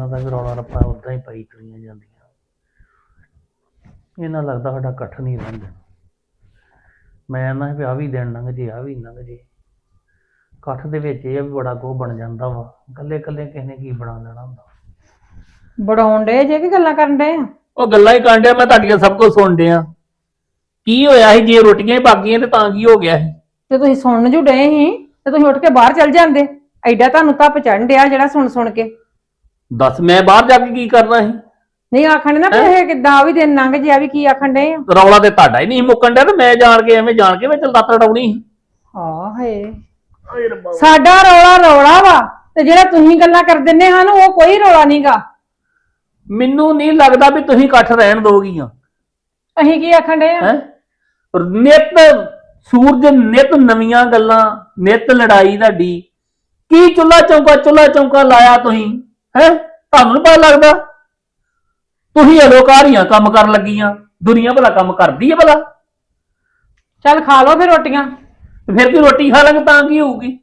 ਇਹਨਾਂ ਦਾ ਵੀ ਰੌਲਾ ਰੱਪਾ ਉਦਾਂ ਹੀ ਪਈ ਤੁਰੀਆਂ ਜਾਂਦੀਆਂ। ਇਹਨਾਂ ਲੱਗਦਾ ਸਾਡਾ ਇਕੱਠ ਨਹੀਂ ਰਹਿੰਦਾ। ਮੈਂ ਨਾ ਵੀ ਆ ਵੀ ਦਿਨ ਲੰਘ ਜੇ ਆ ਵੀ ਲੰਘ ਜੇ। ਇਕੱਠ ਦੇ ਵਿੱਚ ਇਹ ਵੀ ਬੜਾ ਕੁਝ ਬਣ ਜਾਂਦਾ ਵਾ। ਇਕੱਲੇ ਇਕੱਲੇ ਕਿਸੇ ਨੇ ਕੀ ਬਣਾ ਲੈਣਾ ਹੁੰਦਾ। ਬੜਾਉਣ ਡੇ ਜੇ ਕੀ ਗੱਲਾਂ ਕਰਨ ਡੇ ਆ? ਉਹ ਗੱਲਾਂ ਹੀ ਕਾਂਡਿਆ ਮੈਂ ਤੁਹਾਡੀਆਂ ਸਭ ਕੁਝ ਸੁਣ ਡਿਆ। ਕੀ ਹੋਇਆ ਸੀ? ਜੇ ਰੋਟੀਆਂ ਹੀ ਬਾਕੀਆਂ ਤੇ ਤਾਂ ਕੀ ਹੋ ਗਿਆ ਸੀ? ਤੇ ਤੁਸੀਂ ਸੁਣਨ ਜੂ ਡਏ ਸੀ ਤੇ ਤੁਸੀਂ ਉੱਠ ਕੇ ਬਾਹਰ ਚੱਲ ਜਾਂਦੇ। ਐਡਾ ਤੁਹਾਨੂੰ ਧੱਪ ਚੜਨ ਡਿਆ ਜਿਹੜਾ ਸੁਣ ਸੁਣ ਕੇ। ਦੱਸ ਮੈਂ ਬਾਹਰ ਜਾ ਕੇ ਕੀ ਕਰਨਾ ਸੀ? ਨਹੀਂ ਆਖਣ ਨਾ ਵੀ ਇਹ ਕਿੱਦਾਂ ਆ ਵੀ ਦਿਨ ਲੰਘ ਜਿਆ ਵੀ ਕੀ ਆਖਣ ਡੇ ਆ? ਰੌਲਾ ਤੇ ਤੁਹਾਡਾ ਹੀ ਨਹੀਂ ਮੁੱਕਣ ਡਿਆ ਤੇ ਮੈਂ ਜਾਣ ਕੇ ਐਵੇਂ ਜਾਣ ਕੇ ਵਿੱਚ ਲੱਤ ਡਾਉਣੀ ਸੀ। ਹਾਂ ਹਏ। ਸਾਡਾ ਰੌਲਾ ਰੌਲਾ ਵਾ ਤੇ ਜਿਹੜਾ ਤੁਸੀਂ ਗੱਲਾਂ ਕਰ ਦਿੰਦੇ ਹਨ ਉਹ ਕੋਈ ਰੌਲਾ ਨਹੀਂਗਾ ਮੈਨੂੰ ਨਹੀਂ ਲੱਗਦਾ ਵੀ ਤੁਸੀਂ ਇਕੱਠ ਰਹਿਣ ਦੋਗੀਆਂ। ਅਸੀਂ ਕੀ ਆਖਣ ਡੇ ਆ? ਹੈ? ਨਿਤ ਸੂਰਜ ਨਿਤ ਨਵੀਆਂ ਗੱਲਾਂ ਨਿਤ ਲੜਾਈ ਤੁਹਾਡੀ ਕੀ ਚੁੱਲਾ ਚੌਂਕਾ ਚੁੱਲਾ ਚੌਂਕਾ ਲਾਇਆ ਤੁਸੀਂ? ਹੈ? ਤੁਹਾਨੂੰ ਨੀ ਪਤਾ ਲੱਗਦਾ? ਤੁਸੀਂ ਅਲੋਕਾਰੀਆਂ ਕੰਮ ਕਰਨ ਲੱਗੀਆਂ। ਦੁਨੀਆ ਭਲਾ ਕੰਮ ਕਰਦੀ ਹੈ ਭਲਾ। ਚੱਲ ਖਾ ਲਓ ਫਿਰ ਰੋਟੀਆਂ। ਤੇ ਫਿਰ ਕੀ ਰੋਟੀ ਖਾ ਲਾਂਗੇ ਤਾਂ ਕੀ ਹੋਊਗੀ?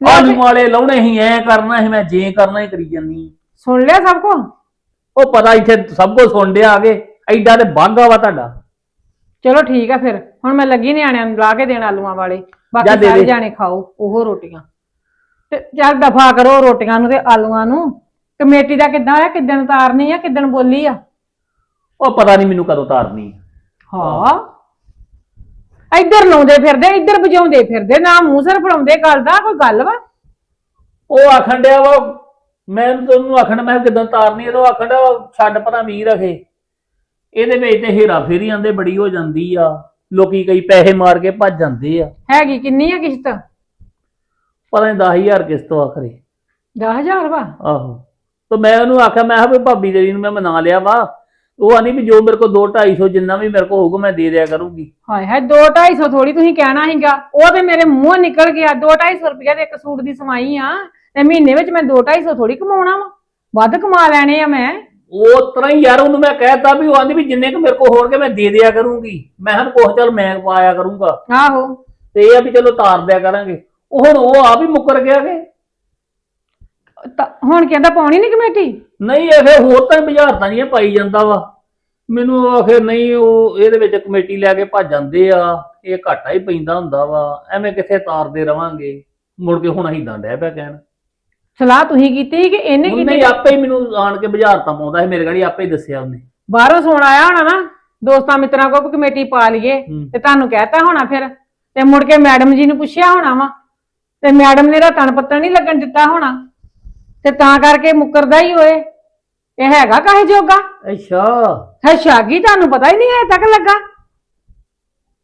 ਆਲੂ ਵਾਲੇ ਲਾਉਣੇ ਹੀ ਐ ਕਰਨਾ ਸੀ ਮੈਂ ਜੇ ਕਰਨਾ ਹੀ ਕਰੀ ਜਾਂਦੀ। ਸੁਣ ਲਿਆ ਸਭ ਕੁਝ ਉਹ ਪਤਾ ਇੱਥੇ ਸਭ ਕੁਝ ਸੁਣ ਡਿਆ ਆਗੇ। ਐਡਾ ਤੇ ਬਾਗਾ ਵਾ ਤੁਹਾਡਾ। ਚਲੋ ਠੀਕ ਆ ਫਿਰ। ਹੁਣ ਮੈਂ ਲੱਗੀ ਨਿਆਣਿਆਂ ਨੂੰ ਲਾ ਕੇ ਦੇਣ ਆਲੂਆਂ ਵਾਲੇ। ਜਾ ਬਾਕੀ ਦੇ ਸਾਰੇ ਦੇ। ਜਾਣੇ ਖਾਓ ਉਹ ਰੋਟੀਆਂ। ਤੇ ਚੱਲ ਦਫਾ ਕਰੋ ਰੋਟੀਆਂ ਨੂੰ ਤੇ ਆਲੂਆਂ ਨੂੰ। ਕਮੇਟੀ ਦਾ ਕਿੱਦਾਂ ਆ ਕਿੱਦਣ ਤਾਰਨੀ ਆ? ਕਿੱਦਣ ਬੋਲੀ ਆ? ਉਹ ਪਤਾ ਨਹੀਂ ਮੈਨੂੰ ਕਦੋਂ ਤਾਰਨੀ ਹਾਂ। ਇੱਧਰ ਲਾਉਂਦੇ ਫਿਰਦੇ ਇੱਧਰ ਵਜਾਉਂਦੇ ਫਿਰਦੇ ਨਾ ਮੂੰਹ ਸਿਰ ਫੜਾਉਂਦੇ ਗੱਲ ਦਾ ਕੋਈ ਗੱਲ ਵਾ? ਉਹ ਆਖਣ ਡਿਆ ਵਾ ਮੈਂ ਤੁਹਾਨੂੰ ਆਖਣ ਮੈਂ ਕਿਦਾਂ ਤਾਰਨੀ ਇਹ ਤਾਂ ਆਖਣ ਡਿਆ ਵਾ, ਛੱਡ ਪਰਾਂ ਵੀਰ ਰਖੇ ਇਹਦੇ ਵਿੱਚ ਤੇ ਹੇਰਾ ਫੇਰੀ ਆਂਦੇ ਬੜੀ ਹੋ ਜਾਂਦੀ ਆ। ਲੋਕੀ ਕਈ ਪੈਸੇ ਮਾਰ ਕੇ ਭੱਜ ਜਾਂਦੇ ਆ। ਹੈਗੀ ਕਿੰਨੀ ਆ ਕਿਸ਼ਤ? ਪਤਾ ਨਹੀਂ 10000 ਕਿਸ ਤੋਂ ਆਖਰੇ। 10000 ਵਾ? ਆਹੋ। ਤੇ ਮੈਂ ਉਹਨੂੰ ਆਖਿਆ ਮੈਂ ਕਿਹਾ ਵੀ ਭਾਬੀ ਤੇਰੀ ਨੂੰ ਮੈਂ ਮਨਾ ਲਿਆ ਵਾ। ਉਹ ਆਨੀ ਵੀ ਜੋ ਮੇਰੇ ਕੋਲ 2 250 ਜਿੰਨਾ ਵੀ ਮੇਰੇ ਕੋਲ ਹੋਊਗਾ ਮੈਂ ਦੇ ਦਿਆ ਕਰੂੰਗੀ। ਹਾਏ ਹਾਏ 2-250 ਥੋੜੀ ਤੁਸੀਂ ਕਹਿਣਾ ਸੀਗਾ। ਉਹ ਤੇ ਮੇਰੇ ਮੂੰਹੋਂ ਨਿਕਲ ਗਿਆ। 2-250 ਰੁਪਏ ਦੇ ਇੱਕ ਸੂਟ ਦੀ ਸਮਾਈ ਆ। ਤੇ ਮਹੀਨੇ ਵਿੱਚ ਮੈਂ 2-250 ਥੋੜੀ ਕਮਾਉਣਾ ਵਾ। ਵੱਧ ਕਮਾ ਲੈਣੇ ਆ ਮੈਂ। ਉਹ ਤਰ੍ਹਾਂ ਹੀ ਯਾਰ ਉਹਨੂੰ ਮੈਂ ਕਹਿਤਾ ਵੀ ਉਹ ਆਂਦੀ ਵੀ ਜਿੰਨੇ ਕੁ ਮੇਰੇ ਕੋਲ ਹੋਣਗੇ ਮੈਂ ਦੇ ਦਿਆ ਕਰੂੰਗੀ। ਮੈਂ ਹਾਂ ਕੋਹ ਚੱਲ ਮੈਂ ਪਾਇਆ ਕਰੂੰਗਾ। ਆਹੋ। ਤੇ ਇਹ ਆ ਵੀ ਚਲੋ ਤਾਰ ਦਿਆ ਕਰਾਂਗੇ। ਉਹ ਹੁਣ ਉਹ ਆਪ ਹੀ ਮੁੱਕਰ ਗਿਆ ਕਿ? ਤਾਂ ਹੁਣ ਕਹਿੰਦਾ ਪਾਉਣੀ ਨਹੀਂ ਕਮੇਟੀ? ਨਹੀਂ ਇਹ ਫਿਰ ਹੋਰ ਤਾਂ ਬੁਝਾਰਤਾਂ ਜੀਆਂ ਪਾਈ ਜਾਂਦਾ ਵਾ। ਮੈਨੂੰ ਆਖੇ ਨਹੀਂ ਉਹ ਇਹਦੇ ਵਿੱਚ ਕਮੇਟੀ ਲੈ ਕੇ ਭੱਜ ਜਾਂਦੇ ਆ। ਇਹ ਘਾਟਾ ਹੀ ਪੈਂਦਾ ਹੁੰਦਾ ਵਾ। ਐਵੇਂ ਕਿੱਥੇ ਤਾਰਦੇ ਰਵਾਂਗੇ? ਮੁੜ ਕੇ ਹੁਣ ਅਸੀਂ ਡਿਆ ਪਿਆ ਕਹਿਣ। ਸਲਾਹ ਤੁਸੀਂ ਕੀਤੀ ਕਿ ਇਹਨੇ ਉਹਨੇ ਕੀਤੀ ਆਪੇ ਹੀ ਮੈਨੂੰ ਆਣ ਕੇ ਬੁਝਾਰਤਾਂ ਪਾਉਂਦਾ ਸੀ। ਮੇਰੇ ਗਾੜੀ ਆਪੇ ਹੀ ਦੱਸਿਆ ਉਹਨੇ। ਬਾਹਰੋਂ ਸੋਣ ਆਇਆ ਹੋਣਾ ਨਾ ਦੋਸਤਾਂ ਮਿੱਤਰਾਂ ਕੋਲ ਵੀ ਕਮੇਟੀ ਪਾ ਲਈਏ। ਹੂੰ। ਤੇ ਤੁਹਾਨੂੰ ਕਹਿਤਾ ਹੋਣਾ ਫਿਰ। ਤੇ ਮੁੜ ਕੇ ਮੈਡਮ ਜੀ ਨੂੰ ਪੁੱਛਿਆ ਹੋਣਾ ਵਾ। ਤੇ ਮੈਡਮ ਨੇ ਤਾਂ ਤਣ ਪੱਤਣ ਨਹੀਂ ਲੱਗਣ ਦਿੱਤਾ ਹੋਣਾ। ਤੇ ਤਾਂ ਕਰਕੇ ਮੁੱਕਰਦਾ ਹੀ ਹੋਏ ਇਹ ਹੈਗਾ ਕਾਹੇ ਜੋਗਾ? ਅੱਛਾ। ਹੈ ਸ਼ਾਗੀ ਤੁਹਾਨੂੰ ਪਤਾ ਹੀ ਨਹੀਂ ਹੈ ਤੱਕ ਲੱਗਾ।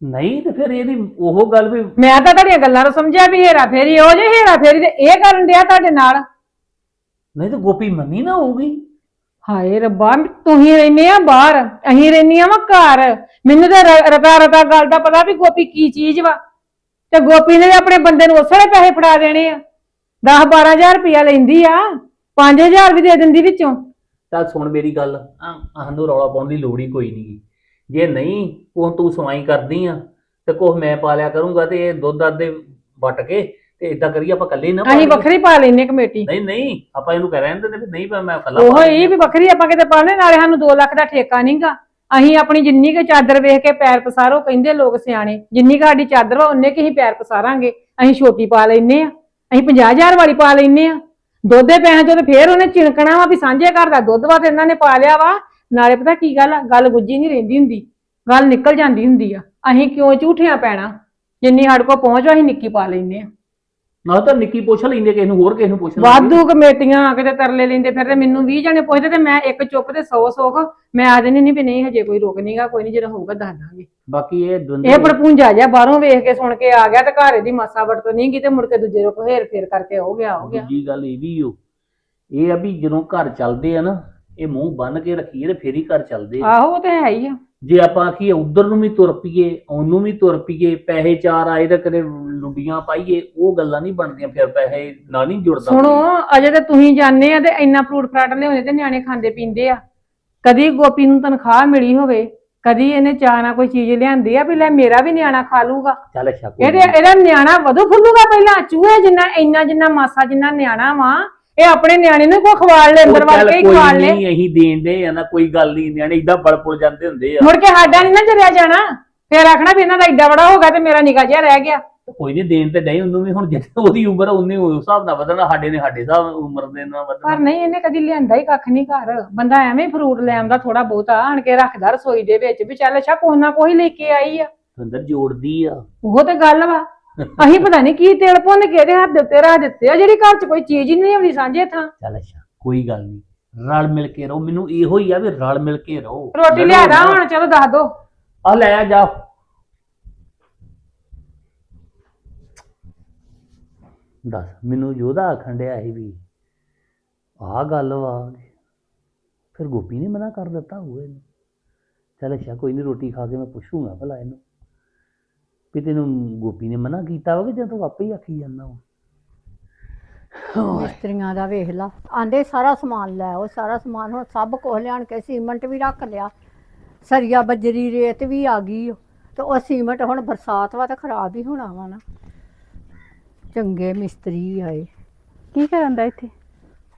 ਨਹੀਂ ਤੇ ਫਿਰ ਇਹਦੀ ਉਹ ਗੱਲ ਵੀ ਮੈਂ ਤਾਂ ਤੁਹਾਡੀਆਂ ਗੱਲਾਂ ਨੂੰ ਸਮਝਿਆ ਵੀ ਹੇਰਾ ਫੇਰੀ ਉਹ ਜੇ ਹੇਰਾ ਫੇਰੀ ਤੇ ਇਹ ਕਰਨ ਡਿਆ ਤੁਹਾਡੇ ਨਾਲ। ਨਹੀਂ ਤੇ ਗੋਪੀ ਮੰਨੀ ਨਾ ਹੋਊਗੀ। ਹਾਏ ਰੱਬਾ ਤੁਸੀਂ ਰਹਿੰਦੇ ਆ ਬਾਹਰ ਅਸੀਂ ਰਹਿੰਦੀਆਂ ਵਾ ਘਰ। ਮੈਨੂੰ ਤਾਂ ਰ- ਰਤਾ ਰਤਾ ਗੱਲ ਦਾ ਪਤਾ ਵੀ ਗੋਪੀ ਕੀ ਚੀਜ਼ ਵਾ। ਤੇ ਗੋਪੀ ਨੇ ਆਪਣੇ ਬੰਦੇ ਨੂੰ ਉਸੇ ਪੈਸੇ ਫੜਾ ਦੇਣੇ ਆ। 10 12000 ਰੁਪਇਆ ਲੈਂਦੀ ਆ 5000 ਵੀ ਦੇ ਦਿੰਦੀ ਵਿੱਚੋਂ। ਚੱਲ ਸੁਣ ਮੇਰੀ ਗੱਲ ਸਾਨੂੰ ਰੌਲਾ ਪਾਉਣ ਦੀ ਲੋੜ ਹੀ ਕੋਈ ਨਹੀਂ ਜੇ ਨਹੀਂ ਉਹ ਤੂੰ ਸਵਾਈ ਕਰਦੀ ਆ ਤੇ ਕੋਹ ਮੈਂ ਪਾ ਲਿਆ ਕਰੂੰਗਾ ਤੇ ਇਹ ਦੁੱਧ ਦੱਧ ਦੇ ਵਟ ਕੇ ਤੇ ਇਦਾਂ ਕਰੀਏ ਆਪਾਂ ਇਕੱਲੇ ਨਾ ਅਸੀਂ। ਵੱਖਰੀ ਪਾ ਲੈਨੇ ਕਮੇਟੀ। ਨਹੀਂ ਨਹੀਂ ਆਪਾਂ ਇਹਨੂੰ ਕਹਿ ਰਹਿਣ ਦਿੰਦੇ ਵੀ ਨਹੀਂ ਪਰ ਮੈਂ ਇਕੱਲਾ ਉਹ ਇਹ ਵੀ ਵੱਖਰੀ ਆਪਾਂ ਕਿਤੇ ਪਾਣੇ ਨਾਲੇ ਸਾਨੂੰ 2 ਲੱਖ ਦਾ ਠੇਕਾ ਨਹੀਂਗਾ ਅਸੀਂ ਆਪਣੀ ਜਿੰਨੀ ਕੁ ਚਾਦਰ ਵੇਖ ਕੇ ਪੈਰ ਪਸਾਰੋ ਕਹਿੰਦੇ ਲੋਕ ਸਿਆਣੇ ਜਿੰਨੀ ਕੁ ਸਾਡੀ ਚਾਦਰ ਵਾ ਉਹਨੇ ਕਿ ਅਸੀਂ ਪੈਰ ਪਸਾਰਾਂਗੇ। ਅਸੀਂ ਛੋਟੀ ਪਾ ਲੈਨੇ ਆ ਅਸੀਂ 50000 ਵਾਲੀ ਪਾ ਲੈਨੇ ਆ ਦੁੱਧ ਦੇ ਪੈਸਿਆਂ ਚੋਂ ਤੇ ਫੇਰ ਉਹਨੇ ਚਿਣਕਣਾ ਵਾ ਵੀ ਸਾਂਝੇ ਘਰ ਦਾ ਦੁੱਧ ਵਾ ਤੇ ਇਹਨਾਂ ਨੇ ਪਾ ਲਿਆ ਵਾ। ਨਾਲੇ ਪਤਾ ਕੀ ਗੱਲ ਆ, ਗੱਲ ਗੁੱਜੀ ਨਹੀਂ ਰਹਿੰਦੀ ਹੁੰਦੀ। ਗੱਲ ਨਿਕਲ ਜਾਂਦੀ ਹੁੰਦੀ ਆ। ਅਸੀਂ ਕਿਉਂ ਝੂਠਿਆਂ ਪੈਣਾ? ਜਿੰਨੀ ਸਾਡੇ ਕੋਲ ਪਹੁੰਚ ਅਸੀਂ ਨਿੱਕੀ ਪਾ ਲੈਨੇ ਆ ਨਾ ਤਾਂ ਨਿੱਕੀ ਪੁੱਛ ਲੈਂਦੇ ਕਿਸੇ ਨੂੰ ਹੋਰ ਕਿਸੇ ਨੂੰ ਪੁੱਛ ਲੈਂਦੇ। ਵਾਧੂ ਕਮੇਟੀਆਂ ਕਿਤੇ ਤਰਲੇ ਲੈਂਦੇ ਫਿਰਦੇ ਮੈਨੂੰ 20 ਜਣੇ ਪੁੱਛਦੇ ਤੇ ਮੈਂ ਇੱਕ ਚੁੱਪ ਤੇ 100 ਸੁੱਖ। ਮੈਂ ਆ ਦੇਣੀ ਨਹੀਂ ਵੀ ਨਹੀਂ ਹਜੇ ਕੋਈ ਰੋਕ ਨਹੀਂਗਾ ਕੋਈ ਨਹੀਂ ਜਦੋਂ ਹੋਊਗਾ ਦੱਸ ਦਾਂਗੇ। ਬਾਕੀ ਇਹ ਇਹ ਪੜਪੂੰਜਾ ਜਿਹਾ ਬਾਹਰੋਂ ਵੇਖ ਕੇ ਸੁਣ ਕੇ ਆ ਗਿਆ ਤੇ ਘਰ ਦੀ ਮਾਸਾ ਵਰਤੋਂ ਨਹੀਂ ਗਈ ਤੇ ਮੁੜ ਕੇ ਦੂਜੇ ਰੋਕ ਹੇਰ ਫੇਰ ਕਰਕੇ ਹੋ ਗਿਆ ਹੋ ਗਿਆ। ਦੂਜੀ ਗੱਲ ਇਹ ਵੀ ਓ ਇਹ ਆ ਵੀ ਜਦੋਂ ਘਰ ਚੱਲਦੇ ਆ ਨਾ ਇਹ ਮੂੰਹ ਬੰਨ ਕੇ ਰੱਖੀਏ ਤੇ ਫੇਰ ਹੀ ਘਰ ਚੱਲਦੇ ਆ। ਆਹੋ ਉਹ ਤੇ ਹੈ ਹੀ ਆ। ਜੇ ਆਪਾਂ ਆਖੀਏ ਉਧਰ ਨੂੰ ਵੀ ਤੁਰ ਪਈਏ ਉਹਨੂੰ ਵੀ ਤੁਰ ਪਈਏ ਪੈਸੇ ਚਾਰ ਆਏ ਤਾਂ ਕਦੇ ਲੁੱਡੀਆਂ ਪਾਈਏ ਉਹ ਗੱਲਾਂ ਨਹੀਂ ਬਣਦੀਆਂ ਫਿਰ ਪੈਸੇ ਨਾਲ ਨਹੀਂ ਜੁੜਦਾ। ਸੁਣੋ ਅਜੇ ਤੇ ਤੁਸੀਂ ਜਾਣਦੇ ਆ ਤੇ ਇੰਨਾ ਫਰੂਟ ਫਰਾਟ ਲਿਆਉਂਦੇ ਤੇ ਨਿਆਣੇ ਖਾਂਦੇ ਪੀਂਦੇ ਆ। ਕਦੀ ਗੋਪੀ ਨੂੰ ਤਨਖਾਹ ਮਿਲੀ ਹੋਵੇ ਕਦੀ ਇਹਨੇ ਚਾਹ ਨਾਲ ਕੋਈ ਚੀਜ਼ ਲਿਆਂਦੀ ਆ ਵੀ ਲੈ ਮੇਰਾ ਵੀ ਨਿਆਣਾ ਖਾ ਲੂਗਾ। ਚੱਲ ਅੱਛਾ ਕੋਈ ਇਹਦੇ ਇਹਦਾ ਨਿਆਣਾ ਵਧੂ ਫੁੱਲੂਗਾ ਪਹਿਲਾਂ ਚੂਹੇ ਜਿੰਨਾ ਇੰਨਾ ਜਿੰਨਾ ਮਾਸਾ ਜਿੰਨਾ ਨਿਆਣਾ ਵਾ ਇਹ ਆਪਣੇ ਨਿਆਣੇ ਨੂੰ ਕੋ ਖਵਾਲ ਲੈ ਅੰਦਰ ਵੜ ਕੇ ਹੀ ਖਵਾਲ ਲੈ। ਨਹੀਂ ਅਸੀਂ ਦੇਣ ਦੇ ਆ ਨਾ ਕੋਈ ਗੱਲ ਨਹੀਂ ਨਿਆਣੇ ਇਦਾਂ ਬਲ ਪੁਲ ਜਾਂਦੇ ਹੁੰਦੇ ਆ। ਮੁੜ ਕੇ ਸਾਡਾ ਨਹੀਂ ਨਾ ਜਰਿਆ ਜਾਣਾ। ਫੇਰ ਆਖਣਾ ਵੀ ਇਹਨਾਂ ਦਾ ਏਡਾ ਬੜਾ ਹੋ ਗਿਆ ਤੇ ਮੇਰਾ ਨਿਕਾ ਜਿਹਾ ਰਹਿ ਗਿਆ। ਕੋਈ ਨਹੀਂ ਦੇਣ ਤੇ ਨਹੀਂ ਉਹਨੂੰ ਵੀ ਹੁਣ ਜਿੱਥੇ ਉਹਦੀ ਉਮਰ ਉਹਨੇ ਉਸ ਹਿਸਾਬ ਨਾਲ ਵਧਣਾ ਸਾਡੇ ਨੇ ਸਾਡੇ ਹਿਸਾਬ ਉਮਰ ਦੇ ਨਾਲ ਪਰ ਵਧਣਾ ਨਹੀਂ ਇਹਨੇ ਕਦੀ ਲਿਆਂਦਾ ਹੀ ਕੱਖ ਨਹੀਂ ਘਰ। ਬੰਦਾ ਐਵੇਂ ਫਰੂਟ ਲੈ ਆਉਂਦਾ ਥੋੜਾ ਬਹੁਤਾ ਆਣ ਕੇ ਰੱਖਦਾ ਰਸੋਈ ਦੇ ਵਿੱਚ ਵੀ ਚੱਲ ਅੱਛਾ ਕੋਈ ਨਾ ਕੋਈ ਲੈ ਕੇ ਆਈ ਆ। ਅੰਦਰ ਜੋੜਦੀ ਆ। ਉਹ ਤੇ ਗੱਲ ਵਾ। ਅਸੀਂ ਪਤਾ ਨਹੀਂ ਕੀ ਤੇਲ ਭੁੰਨ ਕੇ ਇਹਦੇ ਹੱਥ ਦੇ ਉੱਤੇ ਰੱਖ ਦਿੱਤੇ ਆ ਜਿਹੜੀ ਘਰ 'ਚ ਕੋਈ ਚੀਜ਼ ਹੀ ਨਹੀਂ ਆਉਂਦੀ ਸਾਂਝੇ ਥਾਂ। ਚੱਲ ਅੱਛਾ ਕੋਈ ਗੱਲ ਨਹੀਂ ਰਲ ਮਿਲ ਕੇ ਰਹੋ। ਮੈਨੂੰ ਇਹੋ ਹੀ ਆ ਵੀ ਰਲ ਮਿਲ ਕੇ ਰਹੋ। ਰੋਟੀ ਲੜੋ ਲਿਆਦਾ ਨਾ। ਹੁਣ ਚਲੋ ਦੱਸ ਦੋ। ਆ ਲੈ ਆ ਜਾ। ਦੱਸ ਮੈਨੂੰ ਯੋਧਾ ਆਖਣ ਡਿਆ ਸੀ ਵੀ ਆਹ ਗੱਲ ਵਾ ਫਿਰ ਗੋਪੀ ਨੇ ਮਨਾ ਕਰ ਦਿੱਤਾ ਹੋਊ ਇਹਨੂੰ ਚੱਲ ਅੱਛਾ ਕੋਈ ਨਹੀਂ ਰੋਟੀ ਖਾ ਕੇ ਮੈਂ ਪੁੱਛੂੰਗਾ ਭਲਾ ਇਹਨੂੰ। ਵੀ ਤੈਨੂੰ ਗੋਪੀ ਨੇ ਮਨਾ ਕੀਤਾ ਵਾ ਕਿ ਜਾਂ ਤੂੰ ਆਪੇ ਹੀ ਆਖੀ ਜਾਂਦਾ ਵਾ? ਮਿਸਤਰੀਆਂ ਦਾ ਵੇਖ ਲਾ। ਆਂਦੇ ਸਾਰਾ ਸਮਾਨ ਲੈ ਆਓ ਸਾਰਾ ਸਮਾਨ ਹੁਣ ਸਭ ਕੁਝ ਲਿਆਣ ਕੇ ਸੀਮੈਂਟ ਵੀ ਰੱਖ ਲਿਆ। ਸਰੀਆ ਬੱਜਰੀ ਰੇਤ ਵੀ ਆ ਗਈ ਓ। ਤੇ ਉਹ ਸੀਮੈਂਟ ਹੁਣ ਬਰਸਾਤ ਵਾ ਤਾਂ ਖਰਾਬ ਹੀ ਹੋਣਾ ਵਾ ਨਾ। ਚੰਗੇ ਮਿਸਤਰੀ ਆਏ। ਕੀ ਕਰਨ ਦਾ ਇੱਥੇ?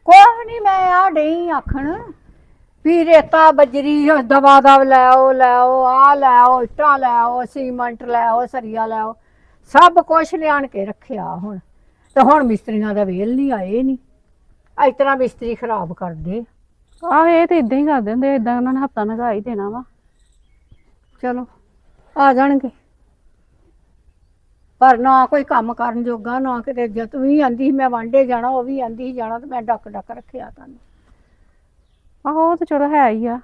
ਕੁਛ ਨਹੀਂ ਮੈਂ ਆ ਡਈ ਆਖਣ। ਵੀ ਰੇਤਾ ਬੱਜਰੀ ਦਵਾ ਦਵ ਲੈ ਆਓ ਲੈ ਆਓ ਆ ਲੈ ਆਓ ਇੱਟਾਂ ਲੈ ਆਓ ਸੀਮੈਂਟ ਲੈ ਆਓ ਸਰੀਆ ਲੈ ਆਓ। ਸਭ ਕੁਝ ਲਿਆਣ ਕੇ ਰੱਖਿਆ ਹੁਣ। ਤੇ ਹੁਣ ਮਿਸਤਰੀਆਂ ਦਾ ਵੇਲ ਨਹੀਂ ਆਏ ਨਹੀਂ। ਇਸ ਤਰ੍ਹਾਂ ਮਿਸਤਰੀ ਖਰਾਬ ਕਰਦੇ ਆਹ ਇਹ ਤੇ ਇਦਾਂ ਹੀ ਕਰਦੇ ਹੁੰਦੇ ਇਦਾਂ ਉਹਨਾਂ ਨੇ ਹਫਤਾ ਨਗਾ ਹੀ ਦੇਣਾ ਵਾ। ਚਲੋ ਆ ਜਾਣਗੇ। ਪਰ ਨਾ ਕੋਈ ਕੰਮ ਕਰਨ ਜੋਗਾ ਨਾ ਕਿਤੇ ਜੇ ਤੂੰ ਵੀ ਆਂਦੀ ਸੀ ਮੈਂ ਵਾਂਡੇ ਜਾਣਾ ਉਹ ਵੀ ਆਂਦੀ ਸੀ ਜਾਣਾ ਤੇ ਮੈਂ ਡੱਕ ਡੱਕ ਰੱਖਿਆ ਤੁਹਾਨੂੰ। ਆਹੋ ਉਹ ਤਾਂ ਚਲੋ ਹੈ ਹੀ ਆ।